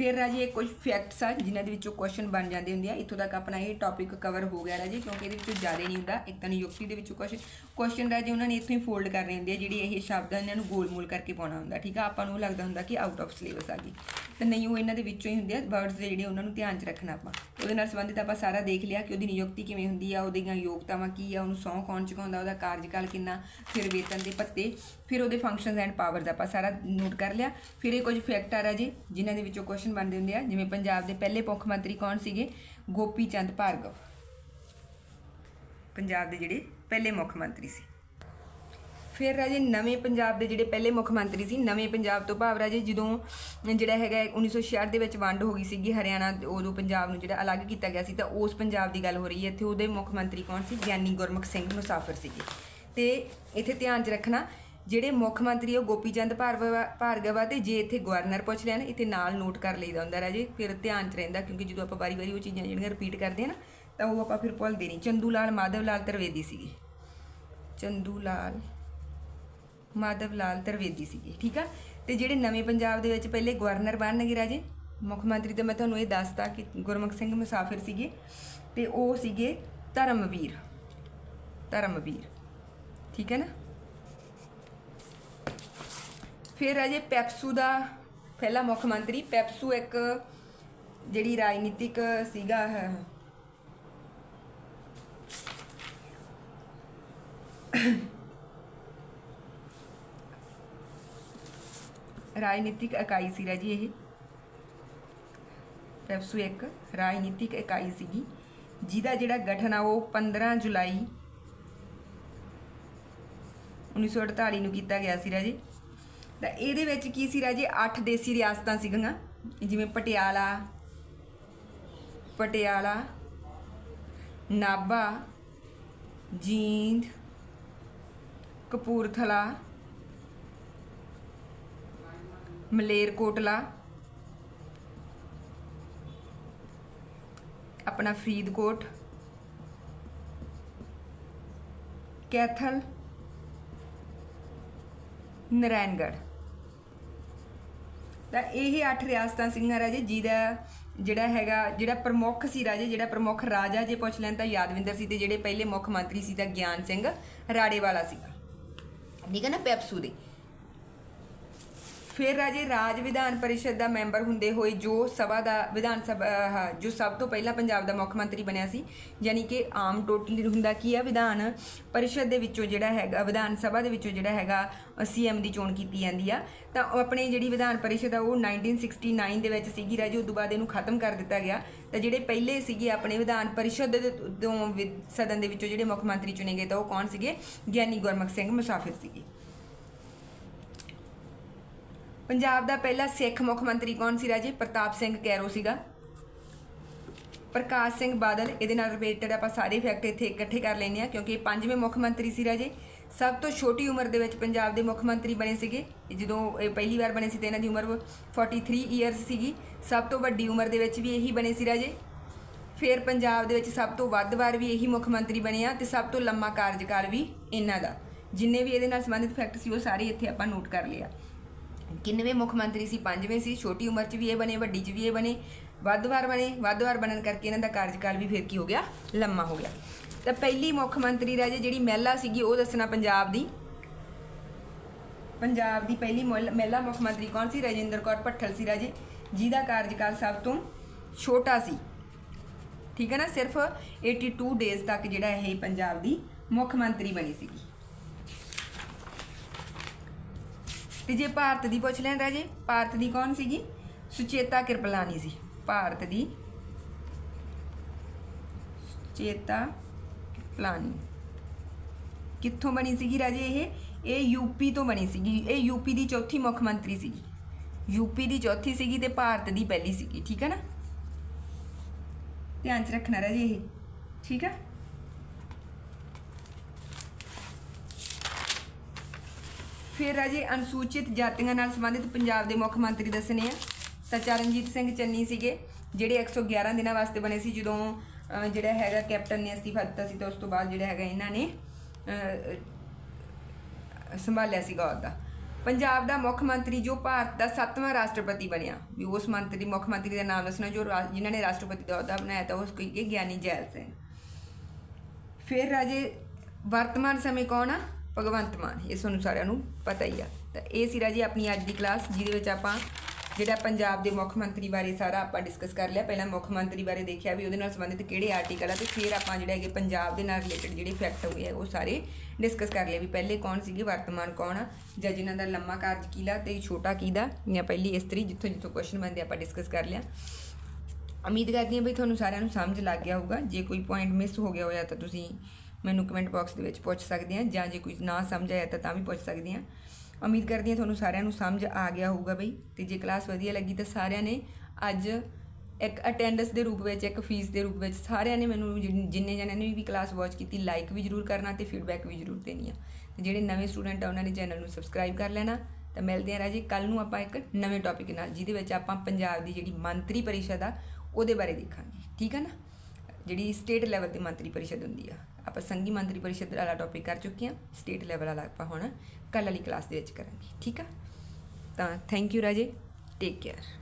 S1: ਫਿਰ ਰਾਜੇ ਕੁਝ ਫੈਕਟਸ ਆ, ਜਿਨ੍ਹਾਂ ਦੇ ਵਿੱਚੋਂ ਕੁਐਸਚਨ ਬਣ ਜਾਂਦੇ ਹੁੰਦੇ ਆ। ਇੱਥੋਂ ਤੱਕ ਆਪਣਾ ਇਹ ਟੌਪਿਕ ਕਵਰ ਹੋ ਗਿਆ ਰਾਜੇ, ਕਿਉਂਕਿ ਇਹਦੇ ਵਿੱਚੋਂ ਜ਼ਿਆਦਾ ਨਹੀਂ ਹੁੰਦਾ, ਇੱਕ ਤਾਂ ਨਿਯੁਕਤੀ ਦੇ ਵਿੱਚੋਂ ਕੁਐਸਚਨ ਕੁਐਸਚਨ ਜੇ ਉਹਨਾਂ ਨੇ ਇੱਥੋਂ ਹੀ ਫੋਲਡ ਕਰਨੇ ਹੁੰਦੇ ਆ, ਜਿਹੜੀ ਇਹ ਸ਼ਬਦ ਆ, ਇਹਨਾਂ ਨੂੰ ਗੋਲ-ਮੋਲ ਕਰਕੇ ਪਾਉਣਾ ਹੁੰਦਾ, ਠੀਕ ਆ? ਆਪਾਂ ਨੂੰ ਲੱਗਦਾ ਹੁੰਦਾ ਕਿ ਆਊਟ ਆਫ ਸਿਲੇਬਸ ਆ ਗਈ। ਤੇ ਨਹੀਂ, ਉਹ ਇਹਨਾਂ ਦੇ ਵਿੱਚੋਂ ਹੀ ਹੁੰਦੇ ਆ ਵਰਡਸ ਦੇ ਜਿਹੜੇ ਉਹਨਾਂ ਨੂੰ ਧਿਆਨ 'ਚ ਰੱਖਣਾ ਆਪਾਂ। ਉਹਦੇ ਨਾਲ ਸੰਬੰਧਿਤ ਆਪਾਂ ਸਾਰਾ ਦੇਖ ਲਿਆ ਕਿ ਉਹਦੀ ਨਿਯੁਕਤੀ ਕਿਵੇਂ ਹੁੰਦੀ ਆ, ਉਹਦੀਆਂ ਯੋਗਤਾਵਾਂ ਕੀ ਆ, ਉਹਨੂੰ ਸਹੁੰ ਕੌਣ ਚੁਕਾਉਂਦਾ, ਉਹਦਾ ਕਾਰਜਕਾਲ ਕਿੰਨਾ, ਫਿਰ ਵੇਤਨ ਦੇ ਪੱਤੇ, ਫਿਰ ਉਹਦੇ ਫੰਕਸ਼ਨਸ ਐਂਡ ਪਾਵਰਸ ਆਪਾਂ ਸਾਰਾ ਨੋਟ ਕਰ ਲਿਆ। ਫਿਰ ਇਹ ਕੁਝ ਫੈਕਟ ਆ ਰਾਜੇ, ਜਿਨ੍ਹਾਂ ਦੇ ਵਿੱਚੋਂ ਕੁਐਸਚਨ ਬਣਦੇ ਹੁੰਦੇ ਆ, ਜਿਵੇਂ ਪੰਜਾਬ ਦੇ ਪਹਿਲੇ ਮੁੱਖ ਮੰਤਰੀ ਕੌਣ ਸੀਗੇ? ਗੋਪੀ ਚੰਦ ਭਾਰਗਵ। ਪੰਜਾਬ ਦੇ ਜਿਹੜੇ ਪਹਿਲੇ ਮੁੱਖ ਮੰਤਰੀ ਸੀ। ਫਿਰ ਰਾਜੇ ਨਵੇਂ ਪੰਜਾਬ ਦੇ ਜਿਹੜੇ ਪਹਿਲੇ ਮੁੱਖ ਮੰਤਰੀ ਸੀ, ਨਵੇਂ ਪੰਜਾਬ ਤੋਂ ਭਾਵ ਰਾਜੇ ਜਦੋਂ ਜਿਹੜਾ ਹੈਗਾ 1966 ਦੇ ਵਿੱਚ ਵੰਡ ਹੋ ਗਈ ਸੀਗੀ ਹਰਿਆਣਾ, ਉਦੋਂ ਪੰਜਾਬ ਨੂੰ ਜਿਹੜਾ ਅਲੱਗ ਕੀਤਾ ਗਿਆ ਸੀ ਤਾਂ ਉਸ ਪੰਜਾਬ ਦੀ ਗੱਲ ਹੋ ਰਹੀ ਹੈ। ਇੱਥੇ ਉਹਦੇ ਮੁੱਖ ਮੰਤਰੀ ਕੌਣ ਸੀ? ਗਿਆਨੀ ਗੁਰਮੁਖ ਸਿੰਘ ਮੁਸਾਫਰ ਸੀਗੇ। ਤੇ ਇੱਥੇ ਧਿਆਨ 'ਚ ਰੱਖਣਾ, ਜਿਹੜੇ ਮੁੱਖ ਮੰਤਰੀ ਉਹ ਗੋਪੀ ਚੰਦ ਭਾਰਗਵ ਭਾਰਗਵ ਆ ਤੇ ਜੇ ਇੱਥੇ ਗਵਰਨਰ ਪੁੱਛ ਲਿਆ ਨਾ ਇੱਥੇ ਨਾਲ ਨੋਟ ਕਰ ਲਈਦਾ ਹੁੰਦਾ ਰਾਜੇ। ਫਿਰ ਧਿਆਨ 'ਚ ਰਹਿੰਦਾ ਕਿਉਂਕਿ ਜਦੋਂ ਆਪਾਂ ਵਾਰੀ-ਵਾਰੀ ਉਹ ਚੀਜ਼ਾਂ ਜਿਹੜੀਆਂ ਰਿਪੀਟ ਕਰਦੇ ਆ ਨਾ ਤਾਂ ਉਹ ਆਪਾਂ ਫਿਰ ਭੁੱਲਦੇ ਨਹੀਂ। ਚੰਦੂ ਲਾਲ ਮਾਧਵ ਲਾਲ ਤਰਵੇਦੀ ਸੀਗੇ। ਚੰਦੂ ਲਾਲ ਮਾਧਵ ਲਾਲ ਤਰਵੇਦੀ ਸੀਗੇ, ਠੀਕ ਆ? ਤੇ ਜਿਹੜੇ ਨਵੇਂ ਪੰਜਾਬ ਦੇ ਵਿੱਚ ਪਹਿਲੇ ਗਵਰਨਰ ਬਣਨਗੇ ਰਾਜੇ, ਮੁੱਖ ਮੰਤਰੀ ਤੇ ਮੈਂ ਤੁਹਾਨੂੰ ਇਹ ਦੱਸਤਾ ਕਿ ਗੁਰਮੁਖ ਸਿੰਘ ਮੁਸਾਫਿਰ ਸੀਗੇ ਤੇ ਉਹ ਸੀਗੇ ਧਰਮਵੀਰ ਧਰਮਵੀਰ, ਠੀਕ ਹੈ ਨਾ? ਫਿਰ ਰਾਜੇ ਪੈਪਸੂ ਦਾ ਪਹਿਲਾ ਮੁੱਖ ਮੰਤਰੀ, ਪੈਪਸੂ ਇੱਕ ਜਿਹੜੀ ਰਾਜਨੀਤਿਕ ਸੀਗਾ ਰਾਜਨੀਤਿਕ ਇਕਾਈ ਸੀ ਰਾਜੀ ਇਹ। ਪੈਪਸੂ ਇੱਕ, ਰਾਜਨੀਤਿਕ ਇਕਾਈ ਸੀਗੀ। ਜਿਹਦਾ ਜਿਹੜਾ ਗਠਨ ਆ ਉਹ 15 ਜੁਲਾਈ 1948 ਨੂੰ ਕੀਤਾ ਗਿਆ ਸੀ ਜੀ। ਤਾਂ ਇਹਦੇ ਵਿੱਚ ਕੀ ਸੀ ਰਾਜੇ 8 ਦੇਸੀ ਰਿਆਸਤਾਂ ਸੀਗੀਆਂ। ਜਿਵੇਂ ਪਟਿਆਲਾ ਪਟਿਆਲਾ, ਨਾਭਾ, ਜੀਂਦ ਕਪੂਰਥਲਾ, ਮਲੇਰਕੋਟਲਾ, ਆਪਣਾ ਫਰੀਦਕੋਟ, ਕੈਥਲ ਨਰੈਣਗੜ੍ਹ ਤਾਂ ਇਹ ਅੱਠ ਰਿਆਸਤਾਂ ਸਿੰਘਾਂ ਰਾਜੇ, ਜਿਹਦਾ ਜਿਹੜਾ ਹੈਗਾ, ਜਿਹੜਾ ਪ੍ਰਮੁੱਖ ਸੀ ਰਾਜੇ, ਜਿਹੜਾ ਪ੍ਰਮੁੱਖ ਰਾਜਾ ਜੇ ਪੁੱਛ ਲੈਣ ਤਾਂ ਯਾਦਵਿੰਦਰ ਸੀ ਤੇ ਜਿਹੜੇ ਪਹਿਲੇ ਮੁੱਖ ਮੰਤਰੀ ਸੀ ਤਾਂ ਗਿਆਨ ਸਿੰਘ ਰਾੜੇਵਾਲਾ ਸੀਗਾ। ਠੀਕ ਹੈ ਨਾ ਪੈਪਸੂ ਦੇ। ਫਿਰ ਰਾਜੇ ਰਾਜ ਵਿਧਾਨ ਪਰਿਸ਼ਦ ਦਾ ਮੈਂਬਰ ਹੁੰਦੇ ਹੋਏ ਜੋ ਸਭਾ ਦਾ ਵਿਧਾਨ ਸਭਾ ਆਹ, ਜੋ ਸਭ ਤੋਂ ਪਹਿਲਾਂ ਪੰਜਾਬ ਦਾ ਮੁੱਖ ਮੰਤਰੀ ਬਣਿਆ ਸੀ ਯਾਨੀ ਕਿ ਆਮ ਟੋਟਲੀ ਹੁੰਦਾ ਕੀ ਆ ਵਿਧਾਨ ਪਰਿਸ਼ਦ ਦੇ ਵਿੱਚੋਂ ਜਿਹੜਾ ਹੈਗਾ ਵਿਧਾਨ ਸਭਾ ਦੇ ਵਿੱਚੋਂ ਜਿਹੜਾ ਹੈਗਾ ਸੀਐਮ ਦੀ ਚੋਣ ਕੀਤੀ ਜਾਂਦੀ ਆ। ਤਾਂ ਉਹ ਆਪਣੀ ਜਿਹੜੀ ਵਿਧਾਨ ਪਰਿਸ਼ਦ ਆ ਉਹ 1969 ਦੇ ਵਿੱਚ ਸੀਗੀ ਰਾਜੇ ਉਸ ਤੋਂ ਬਾਅਦ ਇਹਨੂੰ ਖਤਮ ਕਰ ਦਿੱਤਾ ਗਿਆ। ਤਾਂ ਜਿਹੜੇ ਪਹਿਲੇ ਸੀਗੇ ਆਪਣੇ ਵਿਧਾਨ ਪਰਿਸ਼ਦ ਦੇ ਤੋਂ ਵਿ- ਸਦਨ ਦੇ ਵਿੱਚੋਂ ਜਿਹੜੇ ਮੁੱਖ ਮੰਤਰੀ ਚੁਣੇ ਗਏ ਤਾਂ ਉਹ ਕੌਣ ਸੀਗੇ? ਗਿਆਨੀ ਗੁਰਮੁਖ ਸਿੰਘ ਮੁਸਾਫਿਰ ਸੀਗੇ। ਪੰਜਾਬ ਦਾ ਪਹਿਲਾ ਸਿੱਖ ਮੁੱਖ ਮੰਤਰੀ ਕੌਣ ਸੀ ਰਾਜੇ? ਪ੍ਰਤਾਪ ਸਿੰਘ ਕੈਰੋ ਸੀਗਾ। ਪ੍ਰਕਾਸ਼ ਸਿੰਘ ਬਾਦਲ, ਇਹਦੇ ਨਾਲ ਰਿਲੇਟਡ ਆਪਾਂ ਸਾਰੇ ਫੈਕਟ ਇੱਥੇ ਇਕੱਠੇ ਕਰ ਲੈਨੇ ਆ ਕਿਉਂਕਿ ਇਹ ਪੰਜਵੇਂ ਮੁੱਖ ਮੰਤਰੀ ਸੀ ਰਾਜੇ। ਸਭ ਤੋਂ ਛੋਟੀ ਉਮਰ ਦੇ ਵਿੱਚ ਪੰਜਾਬ ਦੇ ਮੁੱਖ ਮੰਤਰੀ ਬਣੇ ਸੀਗੇ। ਜਦੋਂ ਇਹ ਪਹਿਲੀ ਵਾਰ ਬਣੇ ਸੀ ਤੇ ਇਹਨਾਂ ਦੀ ਉਮਰ 43 ਇਅਰਸ ਸੀਗੀ। ਸਭ ਤੋਂ ਵੱਡੀ ਉਮਰ ਦੇ ਵਿੱਚ ਵੀ ਇਹੀ ਬਣੇ ਸੀ ਰਾਜੇ। ਫਿਰ ਪੰਜਾਬ ਦੇ ਵਿੱਚ ਸਭ ਤੋਂ ਵੱਧ ਵਾਰ ਵੀ ਇਹੀ ਮੁੱਖ ਮੰਤਰੀ ਬਣੇ ਆ ਤੇ ਸਭ ਤੋਂ ਲੰਮਾ ਕਾਰਜਕਾਲ ਵੀ ਇਹਨਾਂ ਦਾ। ਜਿੰਨੇ ਵੀ ਇਹਦੇ ਨਾਲ ਸੰਬੰਧਿਤ ਫੈਕਟ ਸੀ ਉਹ ਸਾਰੇ ਇੱਥੇ ਆਪਾਂ ਨੋਟ ਕਰ ਲਿਆ ਕਿੰਨਵੇਂ ਮੁੱਖ ਮੰਤਰੀ ਸੀ, ਪੰਜਵੇਂ ਸੀ, ਛੋਟੀ ਉਮਰ 'ਚ ਵੀ ਇਹ ਬਣੇ, ਵੱਡੀ 'ਚ ਵੀ ਇਹ ਬਣੇ, ਵੱਧ ਵਾਰ ਬਣੇ, ਵੱਧ ਵਾਰ ਬਣਨ ਕਰਕੇ ਇਹਨਾਂ ਦਾ ਕਾਰਜਕਾਲ ਵੀ ਫਿਰ ਕੀ ਹੋ ਗਿਆ? ਲੰਮਾ ਹੋ ਗਿਆ। ਤਾਂ ਪਹਿਲੀ ਮੁੱਖ ਮੰਤਰੀ ਰਾਜੇ ਜਿਹੜੀ ਮਹਿਲਾ ਸੀਗੀ, ਉਹ ਦੱਸਣਾ ਪੰਜਾਬ ਦੀ। ਪੰਜਾਬ ਦੀ ਪਹਿਲੀ ਮੁੱਲ- ਮਹਿਲਾ ਮੁੱਖ ਮੰਤਰੀ ਕੌਣ ਸੀ? ਰਜਿੰਦਰ ਕੌਰ ਭੱਠਲ ਸੀ ਰਾਜੇ। ਜਿਹਦਾ ਕਾਰਜਕਾਲ ਸਭ ਤੋਂ ਛੋਟਾ ਸੀ। ਠੀਕ ਹੈ ਨਾ? ਸਿਰਫ 82 ਡੇਜ਼ ਤੱਕ ਜਿਹੜਾ ਇਹ ਪੰਜਾਬ ਦੀ ਮੁੱਖ ਮੰਤਰੀ ਬਣੀ ਸੀਗੀ। ਤੇ ਜੇ ਭਾਰਤ ਦੀ ਪੁੱਛ ਲੈਣ ਰਾਜੇ ਭਾਰਤ ਦੀ ਕੌਣ ਸੀਗੀ? ਸੁਚੇਤਾ ਕਿਰਪਲਾਨੀ ਸੀ। ਭਾਰਤ ਦੀ ਸੁਚੇਤਾ ਕਿਰਪਲਾਨੀ। ਕਿੱਥੋਂ ਬਣੀ ਸੀਗੀ ਰਾਜੇ ਇਹ? ਇਹ ਯੂਪੀ ਤੋਂ ਬਣੀ ਸੀਗੀ। ਇਹ ਯੂਪੀ ਦੀ ਚੌਥੀ ਮੁੱਖ ਮੰਤਰੀ ਸੀਗੀ। ਯੂਪੀ ਦੀ ਚੌਥੀ ਸੀਗੀ ਤੇ ਭਾਰਤ ਦੀ ਪਹਿਲੀ ਸੀਗੀ। ਠੀਕ ਹੈ ਨਾ? ਧਿਆਨ ਚ ਰੱਖਣਾ ਰਾਜੇ ਇਹ। ਠੀਕ ਹੈ? ਫਿਰ ਰਾਜੇ ਅਨੁਸੂਚਿਤ ਜਾਤੀਆਂ ਨਾਲ ਸੰਬੰਧਿਤ ਪੰਜਾਬ ਦੇ ਮੁੱਖ ਮੰਤਰੀ ਦੱਸਣੇ ਆ। ਤਾਂ ਚਰਨਜੀਤ ਸਿੰਘ ਚੰਨੀ ਸੀਗੇ, ਜਿਹੜੇ 111 ਦਿਨਾਂ ਵਾਸਤੇ ਬਣੇ ਸੀ ਜਦੋਂ ਜਿਹੜਾ ਹੈਗਾ ਕੈਪਟਨ ਨੇ ਅਸਤੀਫਾ ਦਿੱਤਾ ਸੀ ਤਾਂ ਉਸ ਤੋਂ ਬਾਅਦ ਜਿਹੜਾ ਹੈਗਾ ਇਹਨਾਂ ਨੇ ਸੰਭਾਲਿਆ ਸੀਗਾ ਅਹੁਦਾ। ਪੰਜਾਬ ਦਾ ਮੁੱਖ ਮੰਤਰੀ ਜੋ ਭਾਰਤ ਦਾ ਸੱਤਵਾਂ ਰਾਸ਼ਟਰਪਤੀ ਬਣਿਆ। ਵੀ ਉਸ ਮੰਤਰੀ, ਮੁੱਖ ਮੰਤਰੀ ਦਾ ਨਾਮ ਦੱਸਣਾ, ਜੋ ਰਾ- ਜਿਨ੍ਹਾਂ ਨੇ ਰਾਸ਼ਟਰਪਤੀ ਦਾ ਅਹੁਦਾ ਬਣਾਇਆ ਤਾਂ ਉਸ ਕੋਈ ਗਿਆਨੀ ਜੈਲ ਸਿੰਘ। ਫਿਰ ਰਾਜੇ, ਵਰਤਮਾਨ ਸਮੇਂ ਕੌਣ ਆ? ਭਗਵੰਤ ਮਾਨ, ਇਹ ਤੁਹਾਨੂੰ ਸਾਰਿਆਂ ਨੂੰ ਪਤਾ ਹੀ ਆ। ਤਾਂ ਇਹ ਸੀ ਰਾਜੇ ਆਪਣੀ ਅੱਜ ਦੀ ਕਲਾਸ ਜਿਹਦੇ ਵਿੱਚ ਆਪਾਂ ਜਿਹੜਾ ਪੰਜਾਬ ਦੇ ਮੁੱਖ ਮੰਤਰੀ ਬਾਰੇ ਸਾਰਾ ਆਪਾਂ ਡਿਸਕਸ ਕਰ ਲਿਆ। ਪਹਿਲਾਂ ਮੁੱਖ ਮੰਤਰੀ ਬਾਰੇ ਦੇਖਿਆ ਵੀ ਉਹਦੇ ਨਾਲ ਸੰਬੰਧਿਤ ਕਿਹੜੇ ਆਰਟੀਕਲ ਆ ਤੇ ਫਿਰ ਆਪਾਂ ਜਿਹੜਾ ਹੈਗੇ ਪੰਜਾਬ ਦੇ ਨਾਲ ਰਿਲੇਟਡ ਜਿਹੜੇ ਫੈਕਟ ਹੋਏ ਆ, ਉਹ ਸਾਰੇ ਡਿਸਕਸ ਕਰ ਲਿਆ ਵੀ ਪਹਿਲੇ ਕੌਣ ਸੀਗੇ, ਵਰਤਮਾਨ ਕੌਣ ਆ, ਜਾਂ ਜਿਨ੍ਹਾਂ ਦਾ ਲੰਮਾ ਕਾਰਜ ਕੀਲਾ ਤੇ ਛੋਟਾ ਕੀਦਾ ਜਾਂ ਪਹਿਲੀ ਇਸਤਰੀ, ਜਿੱਥੋਂ ਜਿੱਥੋਂ ਕੁਐਸਚਨ ਬੰਦੇ ਆਪਾਂ ਡਿਸਕਸ ਕਰ ਲਿਆ। ਉਮੀਦ ਕਰਦੀ ਹਾਂ ਵੀ ਤੁਹਾਨੂੰ ਸਾਰਿਆਂ ਨੂੰ ਸਮਝ ਲੱਗ ਗਿਆ ਹੋਊਗਾ। ਜੇ ਕੋਈ ਪੁਆਇੰਟ ਮਿਸ ਹੋ ਗਿਆ ਹੋਇਆ ਤਾਂ ਤੁਸੀਂ ਮੈਨੂੰ ਕਮੈਂਟ ਬਾਕਸ ਦੇ ਵਿੱਚ ਪੁੱਛ ਸਕਦੇ ਆ ਜਾਂ ਜੇ ਕੋਈ ਨਾ ਸਮਝ ਆਇਆ ਤਾਂ ਤਾਂ ਵੀ ਪੁੱਛ ਸਕਦੇ ਆ ਉਮੀਦ ਕਰਦੀ ਹਾਂ ਤੁਹਾਨੂੰ ਸਾਰਿਆਂ ਨੂੰ ਸਮਝ ਆ ਗਿਆ ਹੋਊਗਾ ਬਈ, ਤੇ ਜੇ ਕਲਾਸ ਵਧੀਆ ਲੱਗੀ ਤਾਂ ਸਾਰਿਆਂ ਨੇ ਅੱਜ ਇੱਕ ਅਟੈਂਡੈਂਸ ਦੇ ਰੂਪ ਵਿੱਚ, ਇੱਕ ਫੀਸ ਦੇ ਰੂਪ ਵਿੱਚ ਸਾਰਿਆਂ ਨੇ ਮੈਨੂੰ ਜਿਨ- ਜਿੰਨੇ ਜਣਿਆਂ ਨੇ ਵੀ ਕਲਾਸ ਵਾਚ ਕੀਤੀ ਲਾਈਕ ਵੀ ਜ਼ਰੂਰ ਕਰਨਾ ਤੇ ਫੀਡਬੈਕ ਵੀ ਜ਼ਰੂਰ ਦੇਣੀ ਆ। ਤੇ ਜਿਹੜੇ ਨਵੇਂ ਸਟੂਡੈਂਟ ਆ, ਉਹਨਾਂ ਨੇ ਚੈਨਲ ਨੂੰ ਸਬਸਕ੍ਰਾਈਬ ਕਰ ਲੈਣਾ। ਤਾਂ ਮਿਲਦੇ ਆ ਰਾਜੀ ਕੱਲ ਨੂੰ ਆਪਾਂ ਇੱਕ ਨਵੇਂ ਟੌਪਿਕ ਨਾਲ, ਜਿਹਦੇ ਵਿੱਚ ਆਪਾਂ ਪੰਜਾਬ ਦੀ ਜਿਹੜੀ ਮੰਤਰੀ ਪਰਿਸ਼ਦ ਆ, ਉਹਦੇ ਬਾਰੇ ਦੇਖਾਂਗੇ। ਠੀਕ ਹੈ ਨਾ? ਜਿਹੜੀ ਸਟੇਟ ਲੈਵਲ ਤੇ ਮੰਤਰੀ ਪਰਿਸ਼ਦ ਹੁੰਦੀ ਆ। ਆਪਾਂ ਸੰਘੀ ਮੰਤਰੀ ਪਰਿਸ਼ਦ ਵਾਲਾ ਟੌਪਿਕ ਕਰ ਚੁੱਕੇ ਹਾਂ ਸਟੇਟ ਲੈਵਲ ਵਾਲਾ ਆਪਾਂ ਹੁਣ ਕੱਲ ਵਾਲੀ ਕਲਾਸ ਦੇ ਵਿੱਚ ਕਰਾਂਗੇ, ਠੀਕ ਆ? ਤਾਂ ਥੈਂਕ ਯੂ ਰਾਜੇ ਟੇਕ ਕੇਅਰ